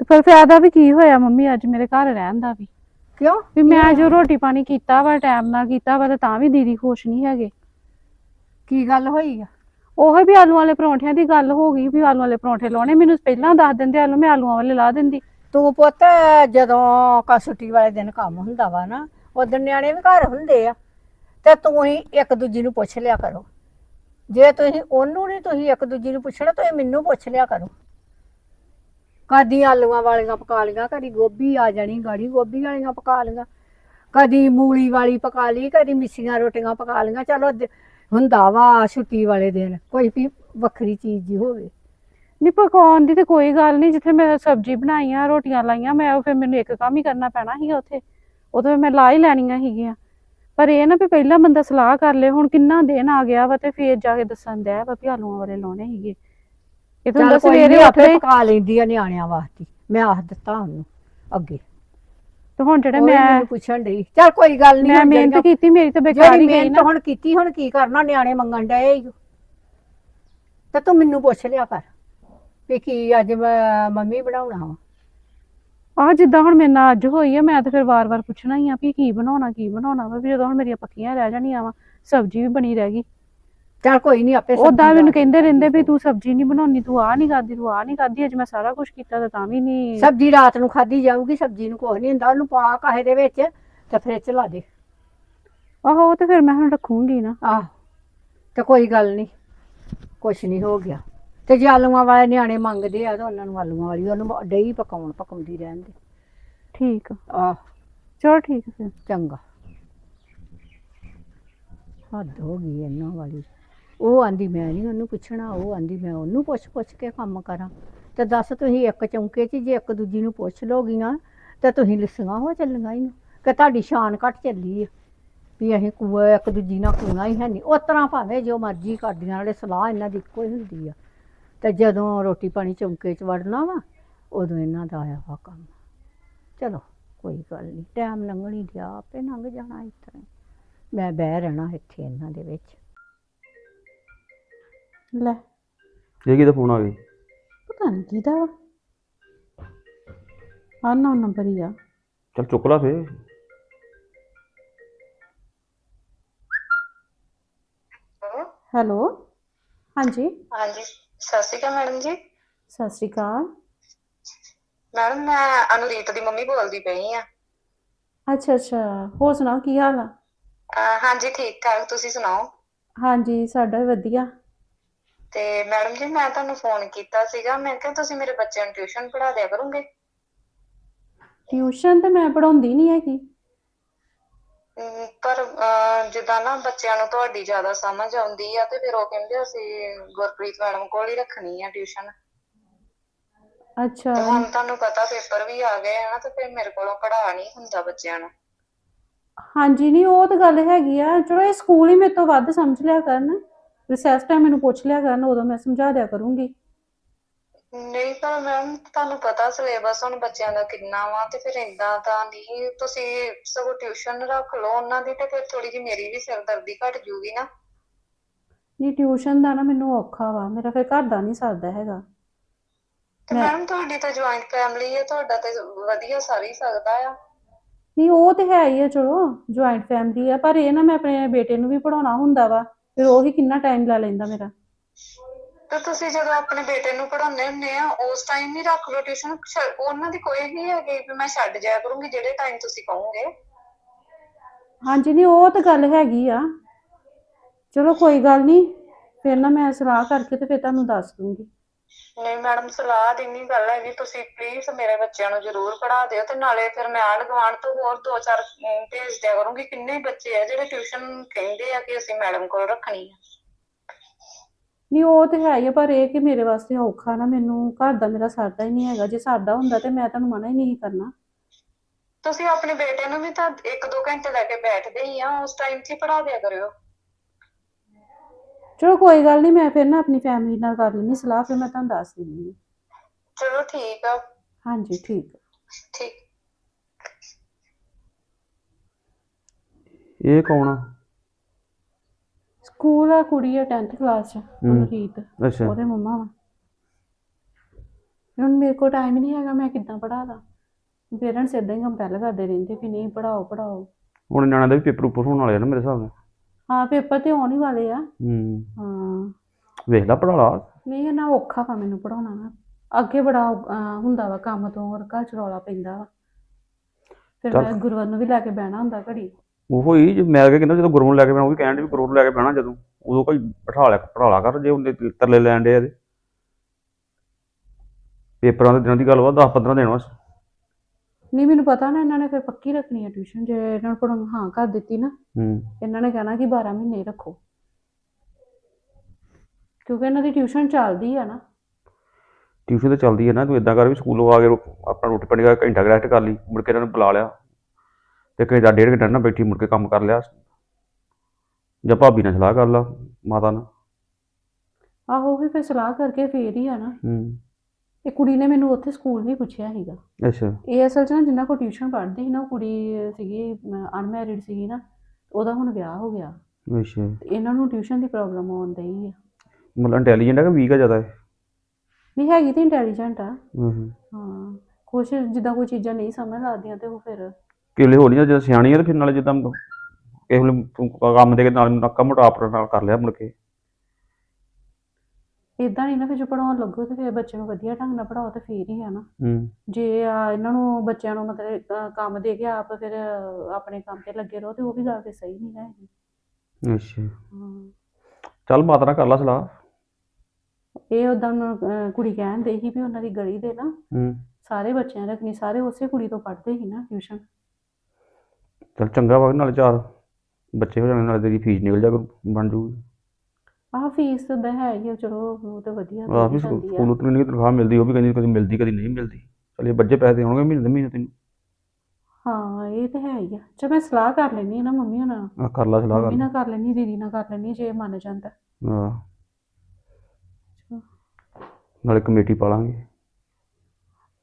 ਤੇ ਫਿਰ ਫਾਇਦਾ ਵੀ ਕੀ ਹੋਇਆ ਮੰਮੀ ਅੱਜ ਮੇਰੇ ਘਰ ਰਹਿਣ ਦਾ ਵੀ। ਕਿਉਂ? ਵੀ ਮੈਂ ਜੋ ਰੋਟੀ ਪਾਣੀ ਕੀਤਾ ਵਾ ਟਾਈਮ ਨਾਲ ਕੀਤਾ ਵਾ ਤੇ ਤਾਂ ਵੀ ਦੀਦੀ ਖੁਸ਼ ਨਹੀਂ ਹੈਗੇ। ਕੀ ਗੱਲ ਹੋਈ ਆ? ਉਹ ਵੀ ਆਲੂ ਵਾਲੇ ਪਰੌਂਠਿਆਂ ਦੀ ਗੱਲ ਹੋ ਗਈ ਵੀ ਆਲੂ ਵਾਲੇ ਪਰੌਂਠੇ ਲਾਉਣੇ। ਮੈਨੂੰ ਪਹਿਲਾਂ ਦੱਸ ਦਿੰਦੇ ਆਲੂ ਮੈਂ ਆਲੂਆਂ ਵਾਲੇ ਲਾ ਦਿੰਦੀ। ਤੂੰ ਪੁੱਤ ਜਦੋਂ ਕਸੁੱਟੀ ਵਾਲੇ ਦਿਨ ਕੰਮ ਹੁੰਦਾ ਵਾ ਨਾ ਉਦੋਂ ਨਿਆਣੇ ਵੀ ਘਰ ਹੁੰਦੇ ਆ। ਤੇ ਤੂੰ ਹੀ ਇੱਕ ਦੂਜੀ ਨੂੰ ਪੁੱਛ ਲਿਆ ਕਰੋ। ਜੇ ਤੁਸੀਂ ਉਹਨੂੰ ਨਹੀਂ ਤੁਸੀਂ ਇੱਕ ਦੂਜੀ ਨੂੰ ਪੁੱਛਣਾ, ਤੁਸੀਂ ਮੈਨੂੰ ਪੁੱਛ ਲਿਆ ਕਰੋ। ਕਦੀ ਆਲੂਆਂ ਵਾਲੀਆਂ ਪਕਾ ਲਈਆਂ, ਕਦੀ ਗੋਭੀ ਆ ਜਾਣੀ, ਗਾੜੀ ਗੋਭੀ ਵਾਲੀਆਂ ਪਕਾ ਲਈਆਂ, ਕਦੀ ਮੂਲੀ ਵਾਲੀ ਪਕਾ ਲਈ, ਕਦੀ ਮਿੱਸੀਆਂ ਰੋਟੀਆਂ ਪਕਾ ਲਈਆਂ। ਚਲੋ ਦ- ਹੁੰਦਾ ਵਾ ਛੁੱਟੀ ਵਾਲੇ ਦਿਨ, ਕੋਈ ਵੀ ਵੱਖਰੀ ਚੀਜ਼ ਜੀ ਹੋਵੇ। ਨਹੀਂ, ਪਕਾਉਣ ਦੀ ਤੇ ਕੋਈ ਗੱਲ ਨਹੀਂ, ਜਿੱਥੇ ਮੈਂ ਸਬਜ਼ੀ ਬਣਾਈਆਂ, ਰੋਟੀਆਂ ਲਾਈਆਂ, ਮੈਂ ਉਹ ਫਿਰ ਮੈਨੂੰ ਇੱਕ ਕੰਮ ਹੀ ਕਰਨਾ ਪੈਣਾ ਸੀਗਾ ਉੱਥੇ। ਉਦੋਂ ਤਾਂ ਮੈਂ ਲਾ ਹੀ ਲੈਣੀਆਂ ਸੀਗੀਆਂ। ਪਰ ਇਹ ਨਾ ਵੀ ਪਹਿਲਾਂ ਬੰਦਾ ਸਲਾਹ ਕਰ ਲੇ ਹੁਣ ਕਿੰਨਾ ਦਿਨ ਆ ਗਿਆ ਵਾ ਤੇ ਫੇਰ ਜਾ ਕੇ ਦੱਸਣ ਦਿਆ ਵਾ ਵੀ ਆਲੂਆਂ ਵਾਲੇ ਲਾਉਣੇ ਸੀਗੇ। ਇਹ ਤਾਂ ਹੁੰਦਾ ਸਵੇਰੇ ਆਪੇ ਪਕਾ ਲੈਂਦੀ ਆ ਨਿਆਣਿਆਂ ਵਾਸਤੇ। ਮੈਂ ਆਖ ਦਿੱਤਾ ਉਹਨੂੰ ਅੱਗੇ। ਤੇ ਹੁਣ ਜਿਹੜੇ ਮੈਂ ਪੁੱਛਣ ਡਈ। ਚੱਲ ਕੋਈ ਗੱਲ ਨਹੀਂ ਮੈਂ ਮਿਹਨਤ ਕੀਤੀ ਮੇਰੀ ਤਾਂ ਬੇਕਾਰ ਹੀ ਗਈ ਨਾ। ਹੁਣ ਕੀਤੀ ਹੁਣ ਕੀ ਕਰਨਾ? ਨਿਆਣੇ ਮੰਗਣ ਡਏ। ਤੇ ਤੂੰ ਮੈਨੂੰ ਪੁੱਛ ਲਿਆ ਕਰ ਵੀ ਕੀ ਅੱਜ ਮੰਮੀ ਬਣਾਉਣਾ ਵਾ। ਆਹ ਜਿੱਦਾਂ ਹੁਣ ਮੇਰੇ ਨਾਲ ਅੱਜ ਹੋਈ ਆ ਮੈਂ ਤਾਂ ਫਿਰ ਵਾਰ-ਵਾਰ ਪੁੱਛਣਾ ਹੀ ਆ ਵੀ ਕੀ ਬਣਾਉਣਾ ਕੀ ਬਣਾਉਣਾ ਵਾ ਵੀ ਜਦੋਂ ਹੁਣ ਮੇਰੀਆਂ ਪੱਕੀਆਂ ਰਹਿ ਜਾਣੀਆਂ ਵਾ ਸਬਜ਼ੀ ਵੀ ਬਣੀ ਰਹਿ ਗਈ। ਚੱਲ ਕੋਈ ਨਹੀਂ ਆਪੇ ਉਦਾਂ ਸਬਜ਼ੀ ਮੈਨੂੰ ਲਾ ਕਹਿੰਦੇ ਰਹਿੰਦੇ ਵੀ ਤੂੰ ਸਬਜ਼ੀ ਨਹੀਂ ਬਣਾਉਣੀ ਤੂੰ ਆਹ ਨਹੀਂ ਕਰਦੀ ਤੂੰ ਆਹ ਨਹੀਂ ਕਰਦੀ ਅੱਜ ਮੈਂ ਸਾਰਾ ਕੁਝ ਕੀਤਾ ਤੇ ਤਾਂ ਵੀ ਨਹੀਂ ਸਬਜ਼ੀ ਰਾਤ ਨੂੰ ਖਾਧੀ ਜਾਊਗੀ ਸਬਜ਼ੀ ਨੂੰ ਕੁਛ ਨਹੀਂ ਹੁੰਦਾ ਉਹਨੂੰ ਪਾ ਕਾਹੇ ਦੇ ਵਿੱਚ ਤੇ ਫ੍ਰਿਜ ਚ ਲਾ ਦੇ। ਆਹੋ ਉਹ ਤੇ ਫਿਰ ਮੈਂ ਹੁਣ ਰੱਖੂੰਗੀ ਨਾ। ਆਹ ਤੇ ਕੋਈ ਗੱਲ ਨਹੀਂ ਕੁਛ ਨਹੀਂ ਹੋ ਗਿਆ। ਤੇ ਜੇ ਆਲੂਆਂ ਵਾਲੇ ਨਿਆਣੇ ਮੰਗਦੇ ਆ ਤਾਂ ਉਹਨਾਂ ਨੂੰ ਆਲੂਆਂ ਵਾਲੀ ਉਹਨੂੰ ਡਈ ਪਕਾਉਣ ਪਕਾਉਂਦੀ ਰਹਿਣ ਦੇ। ਠੀਕ ਆ। ਆਹ। ਚਲੋ ਠੀਕ ਆ ਫਿਰ। ਚੰਗਾ। ਹੱਦ ਹੋ ਗਈ ਇਹਨਾਂ ਵਾਲੀ। ਉਹ ਆਂਦੀ ਮੈਂ ਨਹੀਂ ਉਹਨੂੰ ਪੁੱਛਣਾ ਉਹ ਆਂਦੀ ਮੈਂ ਉਹਨੂੰ ਪੁੱਛ ਪੁੱਛ ਕੇ ਕੰਮ ਕਰਾਂ। ਤੇ ਦੱਸ ਤੁਸੀਂ ਇੱਕ ਚੌਂਕੇ 'ਚ ਜੇ ਇੱਕ ਦੂਜੀ ਨੂੰ ਪੁੱਛ ਲੋਗੀਆਂ ਤੇ ਤੁਸੀਂ ਲਿਸੀਆਂ ਹੋ ਚੱਲੀਆਂ ਇਹਨੂੰ ਕਿ ਤੁਹਾਡੀ ਸ਼ਾਨ ਘਟ ਚੱਲੀ ਆ। ਵੀ ਅਸੀਂ ਕੂਆ ਇੱਕ ਦੂਜੀ ਨਾਲ ਕੂਣਾ ਹੀ ਹੈ ਨਹੀਂ ਉਸ ਤਰ੍ਹਾਂ ਭਾਵੇਂ ਜੋ ਮਰਜ਼ੀ ਕਰਦੀਆਂ ਨਾਲੇ ਸਲਾਹ ਇਹਨਾਂ ਦੀ ਇੱਕੋ ਹੀ ਹੁੰਦੀ ਆ। ਤੇ ਜਦੋਂ ਰੋਟੀ ਪਾਣੀ ਚੌਂਕੇ 'ਚ ਵੜਨਾ ਵਾ ਉਦੋਂ ਇਹਨਾਂ ਦਾ ਆਇਆ ਵਾ ਕੰਮ। ਚਲੋ ਕੋਈ ਗੱਲ ਨਹੀਂ ਟਾਈਮ ਲੰਘਣੀ ਦਿਆ ਆਪੇ ਲੰਘ ਜਾਣਾ ਹੀ। ਮੈਂ ਬਹਿ ਰਹਿਣਾ ਇੱਥੇ ਇਹਨਾਂ ਦੇ ਵਿੱਚ। ਲੈ। ਇਹ ਕਿਹਦਾ ਫੋਨ ਆ ਗਿਆ? ਪਤਾ ਨਹੀਂ ਕਿਹਦਾ ਵਾ। ਆਹ ਨੌ ਨੰਬਰ ਹੀ ਆ। ਚੱਲ ਚੁੱਕ ਲਾ ਫੇ ਹੈਲੋ। ਹਾਂਜੀ। ਹਾਂਜੀ। ਸਤਿ ਸ਼੍ਰੀ ਅਕਾਲ ਮੈਡਮ ਜੀ। ਸਤਿ ਸ਼੍ਰੀ ਅਕਾਲ। ਮੈਡਮ ਮੈਂ ਅਨੁਰੀਤ ਦੀ ਮੰਮੀ ਬੋਲਦੀ ਪਈ ਆ। ਅੱਛਾ ਅੱਛਾ। ਹੋਰ ਸੁਣਾਓ ਕੀ ਹਾਲ ਆ? ਹਾਂਜੀ ਠੀਕ ਠਾਕ। ਤੁਸੀਂ ਸੁਣਾਓ? ਹਾਂਜੀ ਸਾਡਾ ਵੀ ਵਧੀਆ। ਤੇ ਮੈਡਮ ਜੀ ਮੈਂ ਤੁਹਾਨੂੰ ਫੋਨ ਕੀਤਾ ਸੀਗਾ। ਮੈਂ ਕਿਹਾ ਤੁਸੀਂ ਮੇਰੇ ਬੱਚਿਆਂ ਨੂੰ ਟਿਊਸ਼ਨ ਪੜ੍ਹਾ ਦਿਆ ਕਰੋਗੇ? ਟਿਊਸ਼ਨ ਤੇ ਮੈਂ ਪੜਾਉਂਦੀ ਨਹੀਂ ਹੈਗੀ। ਪਰ ਜਿੱਦਾਂ ਨਾ ਬੱਚਿਆਂ ਨੂੰ ਤੁਹਾਡੀ ਜ਼ਿਆਦਾ ਸਮਝ ਆਉਂਦੀ ਆ ਤੇ ਫਿਰ ਉਹ ਕਹਿੰਦੇ ਅਸੀਂ ਗੁਰਪ੍ਰੀਤ ਮੈਡਮ ਕੋਲ ਹੀ ਰੱਖਣੀ ਆ ਟਿਊਸ਼ਨ। ਅੱਛਾ। ਹੁਣ ਤੁਹਾਨੂੰ ਪਤਾ ਪੇਪਰ ਵੀ ਆ ਗਏ ਆ ਨਾ ਤੇ ਫਿਰ ਮੇਰੇ ਕੋਲੋਂ ਪੜ੍ਹਾ ਨਹੀਂ ਹੁੰਦਾ ਬੱਚਿਆਂ ਨੂੰ। ਹਾਂਜੀ ਨਹੀਂ ਉਹ ਤਾਂ ਗੱਲ ਹੈਗੀ ਆ। ਚਲੋ ਇਹ ਸਕੂਲ ਹੀ ਮੇਰੇ ਤੋਂ ਵੱਧ ਸਮਝ ਲਿਆ ਕਰਨ। ਰਿਸੈਸ ਟਾਈਮ ਮੈਨੂੰ ਪੁੱਛ ਲਿਆ ਕਰਨ ਉਦੋਂ ਮੈਂ ਸਮਝਾ ਦਿਆ ਕਰੂੰਗੀ। ਨਹੀਂ ਪਰ ਮੈਮ ਤੁਹਾਨੂੰ ਪਤਾ ਸਿਲੇਬਸ ਹੁਣ ਬੱਚਿਆਂ ਦਾ ਕਿੰਨਾ ਵਾ ਤੇ ਫਿਰ ਏਦਾਂ ਤਾਂ ਨਹੀਂ। ਤੁਸੀਂ ਸਗੋਂ ਟਿਊਸ਼ਨ ਰੱਖ ਲਓ ਉਹਨਾਂ ਦੀ ਤੇ ਫਿਰ ਥੋੜੀ ਜਿਹੀ ਮੇਰੀ ਵੀ ਸਿਰਦਰਦੀ ਘਟ ਜੂਗੀ ਨਾ। ਨਹੀਂ ਟਿਊਸ਼ਨ ਦਾ ਨਾ ਮੈਨੂੰ ਔਖਾ ਵਾ ਮੇਰਾ ਫਿਰ ਘਰ ਦਾ ਨਹੀਂ ਸਰਦਾ ਹੈਗਾ। ਤੇ ਮੈਂ- ਮੈਮ ਤੁਹਾਡੀ ਤਾਂ ਜੁਆਇੰਟ ਫੈਮਿਲੀ ਹੈ ਤੁਹਾਡਾ ਤੇ ਵਧੀਆ ਸਰ ਸਕਦਾ ਆ। ਨਹੀਂ ਉਹ ਤੇ ਹੈ ਹੀ ਆ ਚਲੋ ਜੁਆਇੰਟ ਫੈਮਿਲੀ ਆ ਪਰ ਇਹ ਨਾ ਮੈਂ ਆਪਣੇ ਬੇਟੇ ਨੂੰ ਵੀ ਪੜਾਉਣਾ ਹੁੰਦਾ ਵਾ ਫਿਰ ਉਹ ਵੀ ਕਿੰਨਾ ਟਾਈਮ ਲਾ ਲੈਂਦਾ ਮੇਰਾ। ਤੇ ਤੁਸੀਂ ਜਦੋਂ ਆਪਣੇ ਬੇਟੇ ਨੂੰ ਪੜਾਉਂਦੇ ਹੁੰਦੇ ਆ ਉਸ ਟਾਈਮ ਹੀ ਰੱਖ ਲਓ ਟਿਊਸ਼ਨ ਉਹਨਾਂ ਦੀ ਕੋਈ ਨਹੀਂ ਹੈਗੀ ਵੀ ਮੈਂ ਛੱਡ ਜਾਇਆ ਕਰੂੰਗੀ ਜਿਹੜੇ ਟਾਈਮ ਤੁਸੀਂ ਕਹੋਗੇ। ਹਾਂਜੀ ਨਹੀਂ ਉਹ ਤਾਂ ਗੱਲ ਹੈਗੀ ਆ। ਚਲੋ ਕੋਈ ਗੱਲ ਨਹੀਂ ਫਿਰ ਨਾ ਮੈਂ ਸਲਾਹ ਕਰਕੇ ਤੇ ਫਿਰ ਤੁਹਾਨੂੰ ਦੱਸ ਦੂੰਗੀ। ਨਹੀਂ ਮੈਡਮ ਸਲਾਹ ਦੀ ਨਹੀਂ ਗੱਲ ਹੈਗੀ ਤੁਸੀਂ ਪਲੀਜ਼ ਮੇਰੇ ਬੱਚਿਆਂ ਨੂੰ ਜ਼ਰੂਰ ਪੜ੍ਹਾ ਦਿਓ ਤੇ ਨਾਲੇ ਫਿਰ ਮੈਂ ਆਂਢ ਗੁਆਂਢ ਤੋਂ ਹੋਰ ਦੋ ਚਾਰ ਭੇਜ ਦਿਆ ਕਰੂੰਗੀ ਕਿੰਨੇ ਬੱਚੇ ਆ ਜਿਹੜੇ ਟਿਊਸ਼ਨ ਕਹਿੰਦੇ ਆ ਕਿ ਅਸੀਂ ਮੈਡਮ ਕੋਲ ਰੱਖਣੀ ਆ। ਨਹੀਂ ਉਹ ਤੇ ਹੈ ਹੀ ਆ ਪਰ ਇਹ ਕਿ ਮੇਰੇ ਵਾਸਤੇ ਔਖਾ ਨਾ ਮੈਨੂੰ ਘਰ ਦਾ ਮੇਰਾ ਸਰਦਾ ਹੀ ਨਹੀਂ ਹੈਗਾ। ਜੇ ਸਰਦਾ ਹੁੰਦਾ ਤੇ ਮੈਂ ਤੁਹਾਨੂੰ ਮਨਾ ਹੀ ਨਹੀਂ ਕਰਨਾ। ਤੁਸੀਂ ਆਪਣੇ ਬੇਟੇ ਨੂੰ ਵੀ ਤਾਂ ਇੱਕ ਦੋ ਘੰਟੇ ਲੈ ਕੇ ਬੈਠਦੇ ਹੀ ਆ ਉਸ ਟਾਈਮ 'ਚ ਹੀ ਪੜ੍ਹਾ ਦਿਆ ਕਰਿਓ। ਚਲੋ ਕੋਈ ਗੱਲ ਨਹੀਂ ਮੈਂ ਫਿਰ ਨਾ ਆਪਣੀ ਫੈਮਿਲੀ ਨਾਲ ਕਰ ਲੈਣੀ ਸਲਾਹ ਫਿਰ ਮੈਂ ਤੁਹਾਨੂੰ ਦੱਸ ਦਿੰਦੀ ਹਾਂ। ਚਲੋ ਠੀਕ ਆ। ਹਾਂਜੀ ਠੀਕ। ਆ। ਠੀਕ। ਇਹ ਕੌਣ ਆ? ਸਕੂਲ ਆ ਕੁੜੀ ਆ 10th ਕਲਾਸ ਚ ਅੱਛਾ। ਉਹਦੇ ਮੰਮਾ ਵਾ। ਹੁਣ ਮੇਰੇ ਕੋਲ ਟਾਈਮ ਨਹੀਂ ਹੈਗਾ ਮੈਂ ਕਿੱਦਾਂ ਪੜ੍ਹਾਦਾ ਪੇਰੈਂਟਸ ਇਦਾਂ ਹੀ ਕੰਪੈਲ ਕਰਦੇ ਰਹਿੰਦੇ ਵੀ ਨਹੀਂ ਪੜਾਓ ਪੜਾਓ ਹੁਣ ਨਿਆਣਿਆਂ ਦਾ ਵੀ ਪੇਪਰ ਉੱਪਰ ਹੋਣ ਵਾਲੇ ਆ ਨਾ ਮੇਰੇ ਹਿਸਾਬ ਨਾਲ। ਹਾਂ ਪੇਪਰ ਤੇ ਆਉਣ ਹੀ ਵਾਲੇ ਆ। ਹੂੰ। ਹਾਂ। ਵੇਖ ਲੈ ਪੜਾ ਲਾ। ਨਹੀਂ ਨਾ ਔਖਾ ਵਾ ਮੈਨੂੰ ਪੜਾਉਣਾ ਨਾ। ਅੱਗੇ ਬੜਾ ਹੁੰਦਾ ਵਾ ਕੰਮ ਤੋਂ ਹੋਰ ਘਰ ਚ ਰੌਲਾ ਪੈਂਦਾ ਵਾ। ਫਿਰ। ਮੈਂ ਗੁਰਵਰ ਨੂੰ ਵੀ ਲੈ ਕੇ ਬਹਿਣਾ ਹੁੰਦਾ ਘੜੀ। ਉਹੋ ਹੀ ਜੇ ਮੈਂ ਕਹਿੰਦਾ ਜਦੋਂ ਗੁਰੂ ਨੂੰ ਲੈ ਕੇ ਬਹਿਣਾ ਉਹ ਵੀ ਕਹਿਣ ਵੀ ਗੁਰੂ ਨੂੰ ਲੈ ਕੇ ਬਹਿਣਾ ਜਦੋਂ। ਉਦੋਂ ਕੋਈ ਬਿਠਾ ਲਿਆ ਪੜਾ ਲਾ ਕਰ ਜੇ ਉਹਦੇ ਤਰਲੇ ਲੈਣ ਦੇ ਇਹਦੇ ਪੇਪਰਾਂ ਦੇ ਦਿਨਾਂ ਦੀ ਗੱਲ ਵਾ 10 15 ਦਿਨ ਬਸ ਨਹੀਂ ਮੈਨੂੰ ਪਤਾ ਨਾ ਇਹਨਾਂ ਨੇ ਫਿਰ ਪੱਕੀ ਰੱਖਣੀ ਹੈ ਟਿਊਸ਼ਨ ਜੇ ਇਹਨਾਂ ਨੂੰ ਪੜਾਉਣ ਹਾਂ ਕਰ ਦਿੱਤੀ ਨਾ। ਹੂੰ। ਇਹਨਾਂ ਨੇ ਕਹਿਣਾ ਕਿ 12 ਮਹੀਨੇ ਰੱਖੋ। ਕਿਉਂਕਿ ਇਹਨਾਂ ਦੀ ਟਿਊਸ਼ਨ ਚੱਲਦੀ ਆ ਨਾ। ਟਿਊਸ਼ਨ ਤੇ ਚੱਲਦੀ ਹੈ ਨਾ ਤੂੰ ਇਦਾਂ ਕਰ ਵੀ ਸਕੂਲੋਂ ਆ ਕੇ ਰੋ- ਆਪਣਾ ਰੋਟੀ ਪਾਣੀ ਦਾ ਘੰਟਾ ਰੈਸਟ ਕਰ ਲਈ ਮੁੜ ਕੇ ਇਹਨਾਂ ਨੂੰ ਬੁਲਾ ਲਿਆ। ਤੇ ਘੰਟਾ ਡੇਢ ਘੰਟਾ ਨਾ ਬੈਠੀ ਮੁੜ ਕੇ ਕੰਮ ਕਰ ਲਿਆ। ਜਾਂ ਭਾਬੀ ਨਾਲ ਸਲਾਹ ਕਰ ਲਾ ਮਾਤਾ ਨਾਲ। ਆਹੋ ਫਿਰ ਸਲਾਹ ਕਰਕੇ ਫੇਰ ਹੀ ਆ ਨਾ। ਹੂੰ। ਇਹ ਕੁੜੀ ਨੇ ਮੈਨੂੰ ਉੱਥੇ ਸਕੂਲ ਵੀ ਪੁੱਛਿਆ ਸੀਗਾ। ਅੱਛਾ। ਇਹ ਅਸਲ 'ਚ ਨਾ ਜਿੰਨਾ ਕੋ ਟਿਊਸ਼ਨ ਪੜ੍ਹਦੀ ਸੀ ਨਾ ਉਹ ਕੁੜੀ ਸੀਗੀ ਅਨਮੈਰਿਡ ਸੀਗੀ ਨਾ ਉਹਦਾ ਹੁਣ ਵਿਆਹ ਹੋ ਗਿਆ। ਅੱਛਾ। ਤੇ ਇਹਨਾਂ ਨੂੰ ਟਿਊਸ਼ਨ ਦੀ ਪ੍ਰੋਬਲਮ ਆਉਣ ਡਈ ਆ। ਮਤਲਬ ਇੰਟੈਲੀਜੈਂਟ ਹੈ ਕਿ ਵੀਕ ਹੈ ਜ਼ਿਆਦਾ ਨਹੀਂ ਹੈਗੀ ਤੇ ਇੰਟੈਲੀਜੈਂਟ ਆ। ਹੂੰ ਹੂੰ। ਹਾਂ ਕੁਛ ਜਿੱਦਾਂ ਕੋਈ ਚੀਜ਼ਾਂ ਨਹੀਂ ਸਮਝ ਲੱਗਦੀਆਂ ਤੇ ਉਹ ਫਿਰ ਕਿਲੇ ਹੋ ਨਹੀਂ ਜਦ ਸਿਆਣੀ ਹੈ ਤੇ ਫਿਰ ਨਾਲੇ ਜਿੱਦਾਂ ਕਿਸੇ ਵੇਲੇ ਕੰਮ ਦੇ ਕੇ ਨਾਲ ਨੱਕਾ ਮੋਟਾ ਆਪਣਾ ਨਾਲ ਕਰ ਲਿਆ ਮੁੜ ਕੇ। ਇਦਾਂ ਨਹੀਂ ਨਾ ਫਿਰ ਜੇ ਪੜਾਉਣ ਲੱਗੋ ਤੇ ਫਿਰ ਬੱਚੇ ਨੂੰ ਵਧੀਆ ਢੰਗ ਨਾਲ ਪੜਾਓ ਤੇ ਫੇਰ ਹੀ ਆ ਨਾ। ਹੂੰ। ਜੇ ਆ ਇਹਨਾਂ ਨੂੰ ਬੱਚਿਆਂ ਨੂੰ ਮਤਲਬ ਕੰਮ ਦੇ ਕੇ ਆਪ ਫਿਰ ਆਪਣੇ ਕੰਮ ਤੇ ਲੱਗੇ ਰਹੋ ਤੇ ਉਹ ਵੀ ਗੱਲ ਤੇ ਸਹੀ ਨਹੀਂ ਹੈਗੀ ਅੱਛਾ। ਹਾਂ। ਚੱਲ ਮਾਤਾ ਨਾਲ ਕਰ ਲਾ ਸਲਾਹ। ਇਹ ਉਦਾਂ ਕੁੜੀ ਕਹਿੰਦੇ ਸੀ ਵੀ ਉਹਨਾਂ ਦੀ ਗਲੀ ਦੇ ਨਾ ਹੂੰ। ਸਾਰੇ ਬੱਚਿਆਂ ਰੱਖਣੀ ਸਾਰੇ ਉਸੇ ਕੁੜੀ ਤੋਂ ਪੜ੍ਹਦੇ ਸੀ ਨਾ ਟਿਊਸ਼ਨ। ਚੱਲ ਚੰਗਾ ਵਾ ਨਾਲੇ ਚਾਰ ਬੱਚੇ ਹੋ ਜਾਣੇ ਨਾਲੇ ਤੇਰੀ ਫੀਸ ਨਿਕਲ ਜਾ ਬਣ ਜੂਗੀ ਆਹ ਫੀਸ ਤਾਂ ਹੈ ਹੀ ਆ, ਚਲੋ ਉਹ ਤਾਂ ਵਧੀਆ ਆਹ ਵੀ ਸਕੂਲੋਂ ਤੈਨੂੰ ਨਹੀਂ ਤਨਖਾਹ ਮਿਲਦੀ ਉਹ ਵੀ ਕਹਿੰਦੀ ਕਦੀ ਮਿਲਦੀ ਕਦੀ ਨਹੀਂ ਮਿਲਦੀ। ਚੱਲ ਇਹ ਬੱਜੇ ਪੈਸੇ ਆਉਣਗੇ ਮਹੀਨੇ ਮਹੀਨੇ ਤੈਨੂੰ। ਹਾਂ ਇਹ ਤਾਂ ਹੈ ਹੀ ਆ। ਚਲ ਮੈਂ ਸਲਾਹ ਕਰ ਲੈਣੀ ਨਾ ਮੰਮੀ ਹੁਣਾਂ ਨਾਲ। ਆਹ ਕਰ ਲਾ ਸਲਾਹ ਮੰਮੀ ਨਾਲ ਕਰ ਲੈਣੀ ਦੀਦੀ ਨਾਲ ਕਰ ਲੈਣੀ ਜੇ ਮੰਨ ਜਾਂਦਾ। ਹਾਂ। ਨਾਲੇ ਕਮੇਟੀ ਪਾ ਲਾਂਗੇ।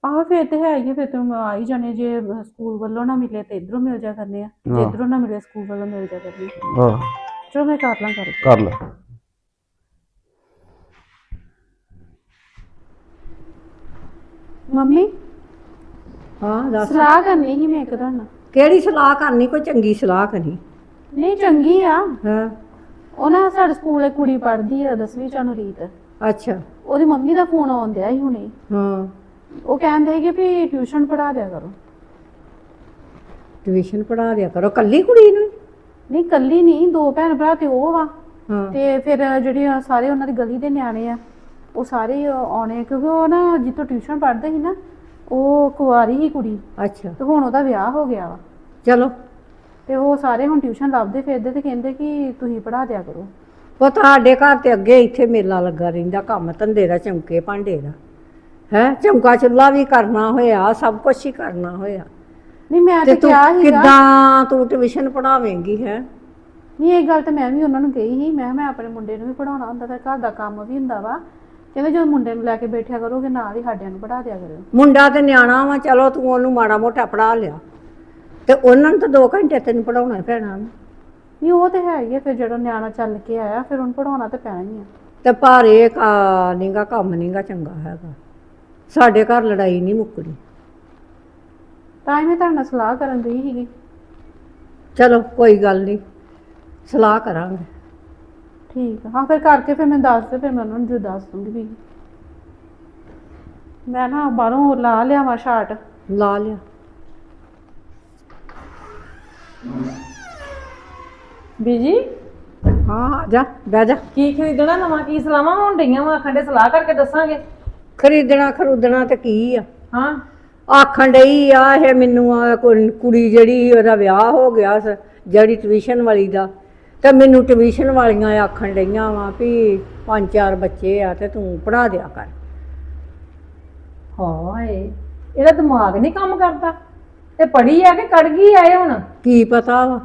ਆਹ ਫਿਰ ਤੇ ਹੈ ਹੀ ਆ, ਫਿਰ ਤੁਮ ਆ ਹੀ ਜਾਣੇ ਜੇ ਸਕੂਲ ਵੱਲੋਂ ਨਾ ਮਿਲੇ ਤੇ ਇਧਰੋਂ ਮਿਲ ਜਾ ਕਰਨੇ ਆ ਜੇ ਹਾਂ। ਇਧਰੋਂ ਨਾ ਮਿਲੇ ਸਕੂਲ ਵੱਲੋਂ ਮਿਲ ਜਾ ਕਰਨੇ ਆਹ ਚਲੋ ਮੈਂ ਕਰ ਲਾਂ ਕਰ ਕਰ ਲੈ। ਮੰਮੀ? ਹਾਂ ਦੱਸ। ਸਲਾਹ ਕਰਨੀ ਸੀ ਮੈਂ ਇੱਕ ਤੁਹਾਡੇ ਨਾਲ। ਕਿਹੜੀ ਸਲਾਹ ਕਰਨੀ? ਕੋਈ ਚੰਗੀ ਸਲਾਹ ਕਰੀ ਨਹੀਂ ਚੰਗੀ ਆ। ਹਾਂ। ਉਹ ਨਾ ਸਾਡੇ ਸਕੂਲ ਇੱਕ ਕੁੜੀ ਪੜ੍ਹਦੀ ਆ 10ਵੀਂ ਚ ਅਨੁਰੀਤ ਅੱਛਾ। ਉਹਦੀ ਮੰਮੀ ਦਾ ਫੋਨ ਆਉਂਦਿਆ ਸੀ ਹੁਣੇ। ਹਾਂ। ਉਹ ਕਹਿੰਦੇ ਕਿ ਵੀ ਟਿਊਸ਼ਨ ਪੜ੍ਹਾ ਦਿਆ ਕਰੋ। ਟਿਊਸ਼ਨ ਪੜ੍ਹਾ ਦਿਆ ਕਰੋ। ਕੱਲੀ ਕੁੜੀ ਨੂੰ? ਨਹੀਂ ਕੱਲੀ ਨਹੀਂ ਦੋ ਭੈਣ ਭਰਾ ਤੇ ਉਹ ਵਾ ਹਾਂ। ਤੇ ਫਿਰ ਜਿਹੜੇ ਆ ਸਾਰੇ ਉਹਨਾਂ ਦੀ ਗਲੀ ਦੇ ਨਿਆਣੇ ਆ ਉਹ ਸਾਰੇ ਆਉਣੇ ਕਿਉਂਕਿ ਉਹ ਨਾ ਜਿੱਥੋਂ ਟਿਊਸ਼ਨ ਪੜ੍ਹਦੇ ਸੀ ਨਾ ਉਹ ਕੁਆਰੀ ਹੀ ਕੁੜੀ। ਅੱਛਾ। ਤੇ ਹੁਣ ਉਹਦਾ ਵਿਆਹ ਹੋ ਗਿਆ ਵਾ। ਚਲੋ। ਤੇ ਉਹ ਸਾਰੇ ਹੁਣ ਟਿਊਸ਼ਨ ਲੱਭਦੇ ਫਿਰਦੇ ਤੇ ਕਹਿੰਦੇ ਕਿ ਤੁਸੀਂ ਪੜ੍ਹਾ ਦਿਆ ਕਰੋ। ਉਹ ਤੁਹਾਡੇ ਘਰ ਤੇ ਅੱਗੇ ਇੱਥੇ ਮੇਲਾ ਲੱਗਾ ਰਹਿੰਦਾ ਕੰਮ ਧੰਦੇ ਦਾ ਚੌਂਕੇ ਭਾਂਡੇ ਦਾ। ਹੈ? ਚੌਂਕਾ ਚੁੱਲਾ ਵੀ ਕਰਨਾ ਹੋਇਆ ਸਭ ਕੁਝ ਹੀ ਕਰਨਾ ਹੋਇਆ। ਨਹੀਂ ਮੈਂ ਤੇ ਤੇ ਤੂੰ ਕਿਹਾ ਸੀਗਾ। ਕਿੱਦਾਂ ਤੂੰ ਟਿਊਸ਼ਨ ਪੜਾਵੇਂਗੀ ਹੈ? ਨਹੀਂ ਇਹ ਗੱਲ ਤਾਂ ਮੈਂ ਵੀ ਉਹਨਾਂ ਨੂੰ ਕਹੀ ਸੀ। ਮੈਂ ਕਿਹਾ ਮੈਂ ਆਪਣੇ ਮੁੰਡੇ ਨੂੰ ਵੀ ਪੜਾਉਣਾ ਹੁੰਦਾ ਫਿਰ ਘਰ ਦਾ ਕੰਮ ਵੀ ਹੁੰਦਾ ਵਾ। ਕਹਿੰਦੇ ਜਦੋਂ ਮੁੰਡੇ ਨੂੰ ਲੈ ਕੇ ਬੈਠਿਆ ਕਰੋਗੇ ਨਾਲ ਹੀ ਸਾਡਿਆਂ ਨੂੰ ਪੜ੍ਹਾ ਦਿਆ ਕਰਿਓ ਮੁੰਡਾ ਤੇ ਨਿਆਣਾ ਵਾ ਚਲੋ ਤੂੰ ਉਹਨੂੰ ਮਾੜਾ ਮੋਟਾ ਪੜਾ ਲਿਆ। ਤੇ ਉਹਨਾਂ ਨੂੰ ਤਾਂ 2 ਘੰਟੇ ਤੈਨੂੰ ਪੜਾਉਣਾ ਪੈਣਾ ਨਾ। ਨਹੀਂ ਉਹ ਤੇ ਹੈ ਹੀ ਆ ਫਿਰ ਜਦੋਂ ਨਿਆਣਾ ਚੱਲ ਕੇ ਆਇਆ ਫਿਰ ਉਹਨੂੰ ਪੜਾਉਣਾ ਤੇ ਪੈਣਾ ਹੀ ਆ। ਤੇ ਪਰ ਇਹ ਕਾ ਨੀਗਾ ਕੰਮ ਨੀਗਾ ਚੰਗਾ ਹੈਗਾ। ਸਾਡੇ ਘਰ ਲੜਾਈ ਨਹੀਂ ਮੁੱਕਣੀ ਤਾਂ ਹੀ ਮੈਂ ਤੁਹਾਡੇ ਨਾਲ ਸਲਾਹ ਕਰਨ ਦੀ ਸੀਗੀ। ਚਲੋ ਕੋਈ ਗੱਲ ਨਹੀਂ। ਸਲਾਹ ਕਰਾਂਗੇ। ਠੀਕ ਆ। ਹਾਂ ਫਿਰ ਕਰਕੇ ਫਿਰ ਮੈਂ ਦੱਸ ਦੇ ਫਿਰ ਮੈਂ ਉਹਨਾਂ ਨੂੰ ਜੋ ਦੱਸ ਦੂੰਗੀ ਵੀ। ਮੈਂ ਨਾ ਬਾਹਰੋਂ ਲਾ ਲਿਆ ਵਾ ਸ਼ਾਰਟ ਲਾ ਲਿਆ। ਬੀਜੀ? ਹਾਂ ਆ ਜਾ ਬਹਿ ਜਾ। ਕੀ ਖਰੀਦਣਾ ਨਵਾਂ ਕੀ ਸਲਾਹਾਂ ਹੋਣ ਡਈਆਂ ਵਾ? ਆਖਣ ਦੇ ਸਲਾਹ ਕਰਕੇ ਦੱਸਾਂਗੇ। ਖਰੀਦਣਾ ਖਰੂਦਣਾ ਤੇ ਕੀ ਆ? ਹਾਂ। ਆਖਣ ਡਈ ਆ ਇਹ ਮੈਨੂੰ ਆ ਕੁ- ਕੁੜੀ ਜਿਹੜੀ ਉਹਦਾ ਵਿਆਹ ਹੋ ਗਿਆ ਸ- ਜਿਹੜੀ ਟਿਊਸ਼ਨ ਵਾਲੀ ਦਾ ਤੇ ਮੈਨੂੰ ਟਿਊਸ਼ਨ ਵਾਲੀਆਂ ਆਖਣ ਡਈਆਂ ਵਾ ਵੀ ਪੰਜ ਚਾਰ ਬੱਚੇ ਆ ਤੇ ਤੂੰ ਪੜਾ ਦਿਆ ਕਰ। ਹਾਏ ਇਹਦਾ ਦਿਮਾਗ ਨਹੀਂ ਕੰਮ ਕਰਦਾ। ਤੇ ਪੜੀ ਆ ਕਿ ਕੜ ਗਈ ਆਏ ਹੁਣ? ਕੀ ਪਤਾ ਵਾ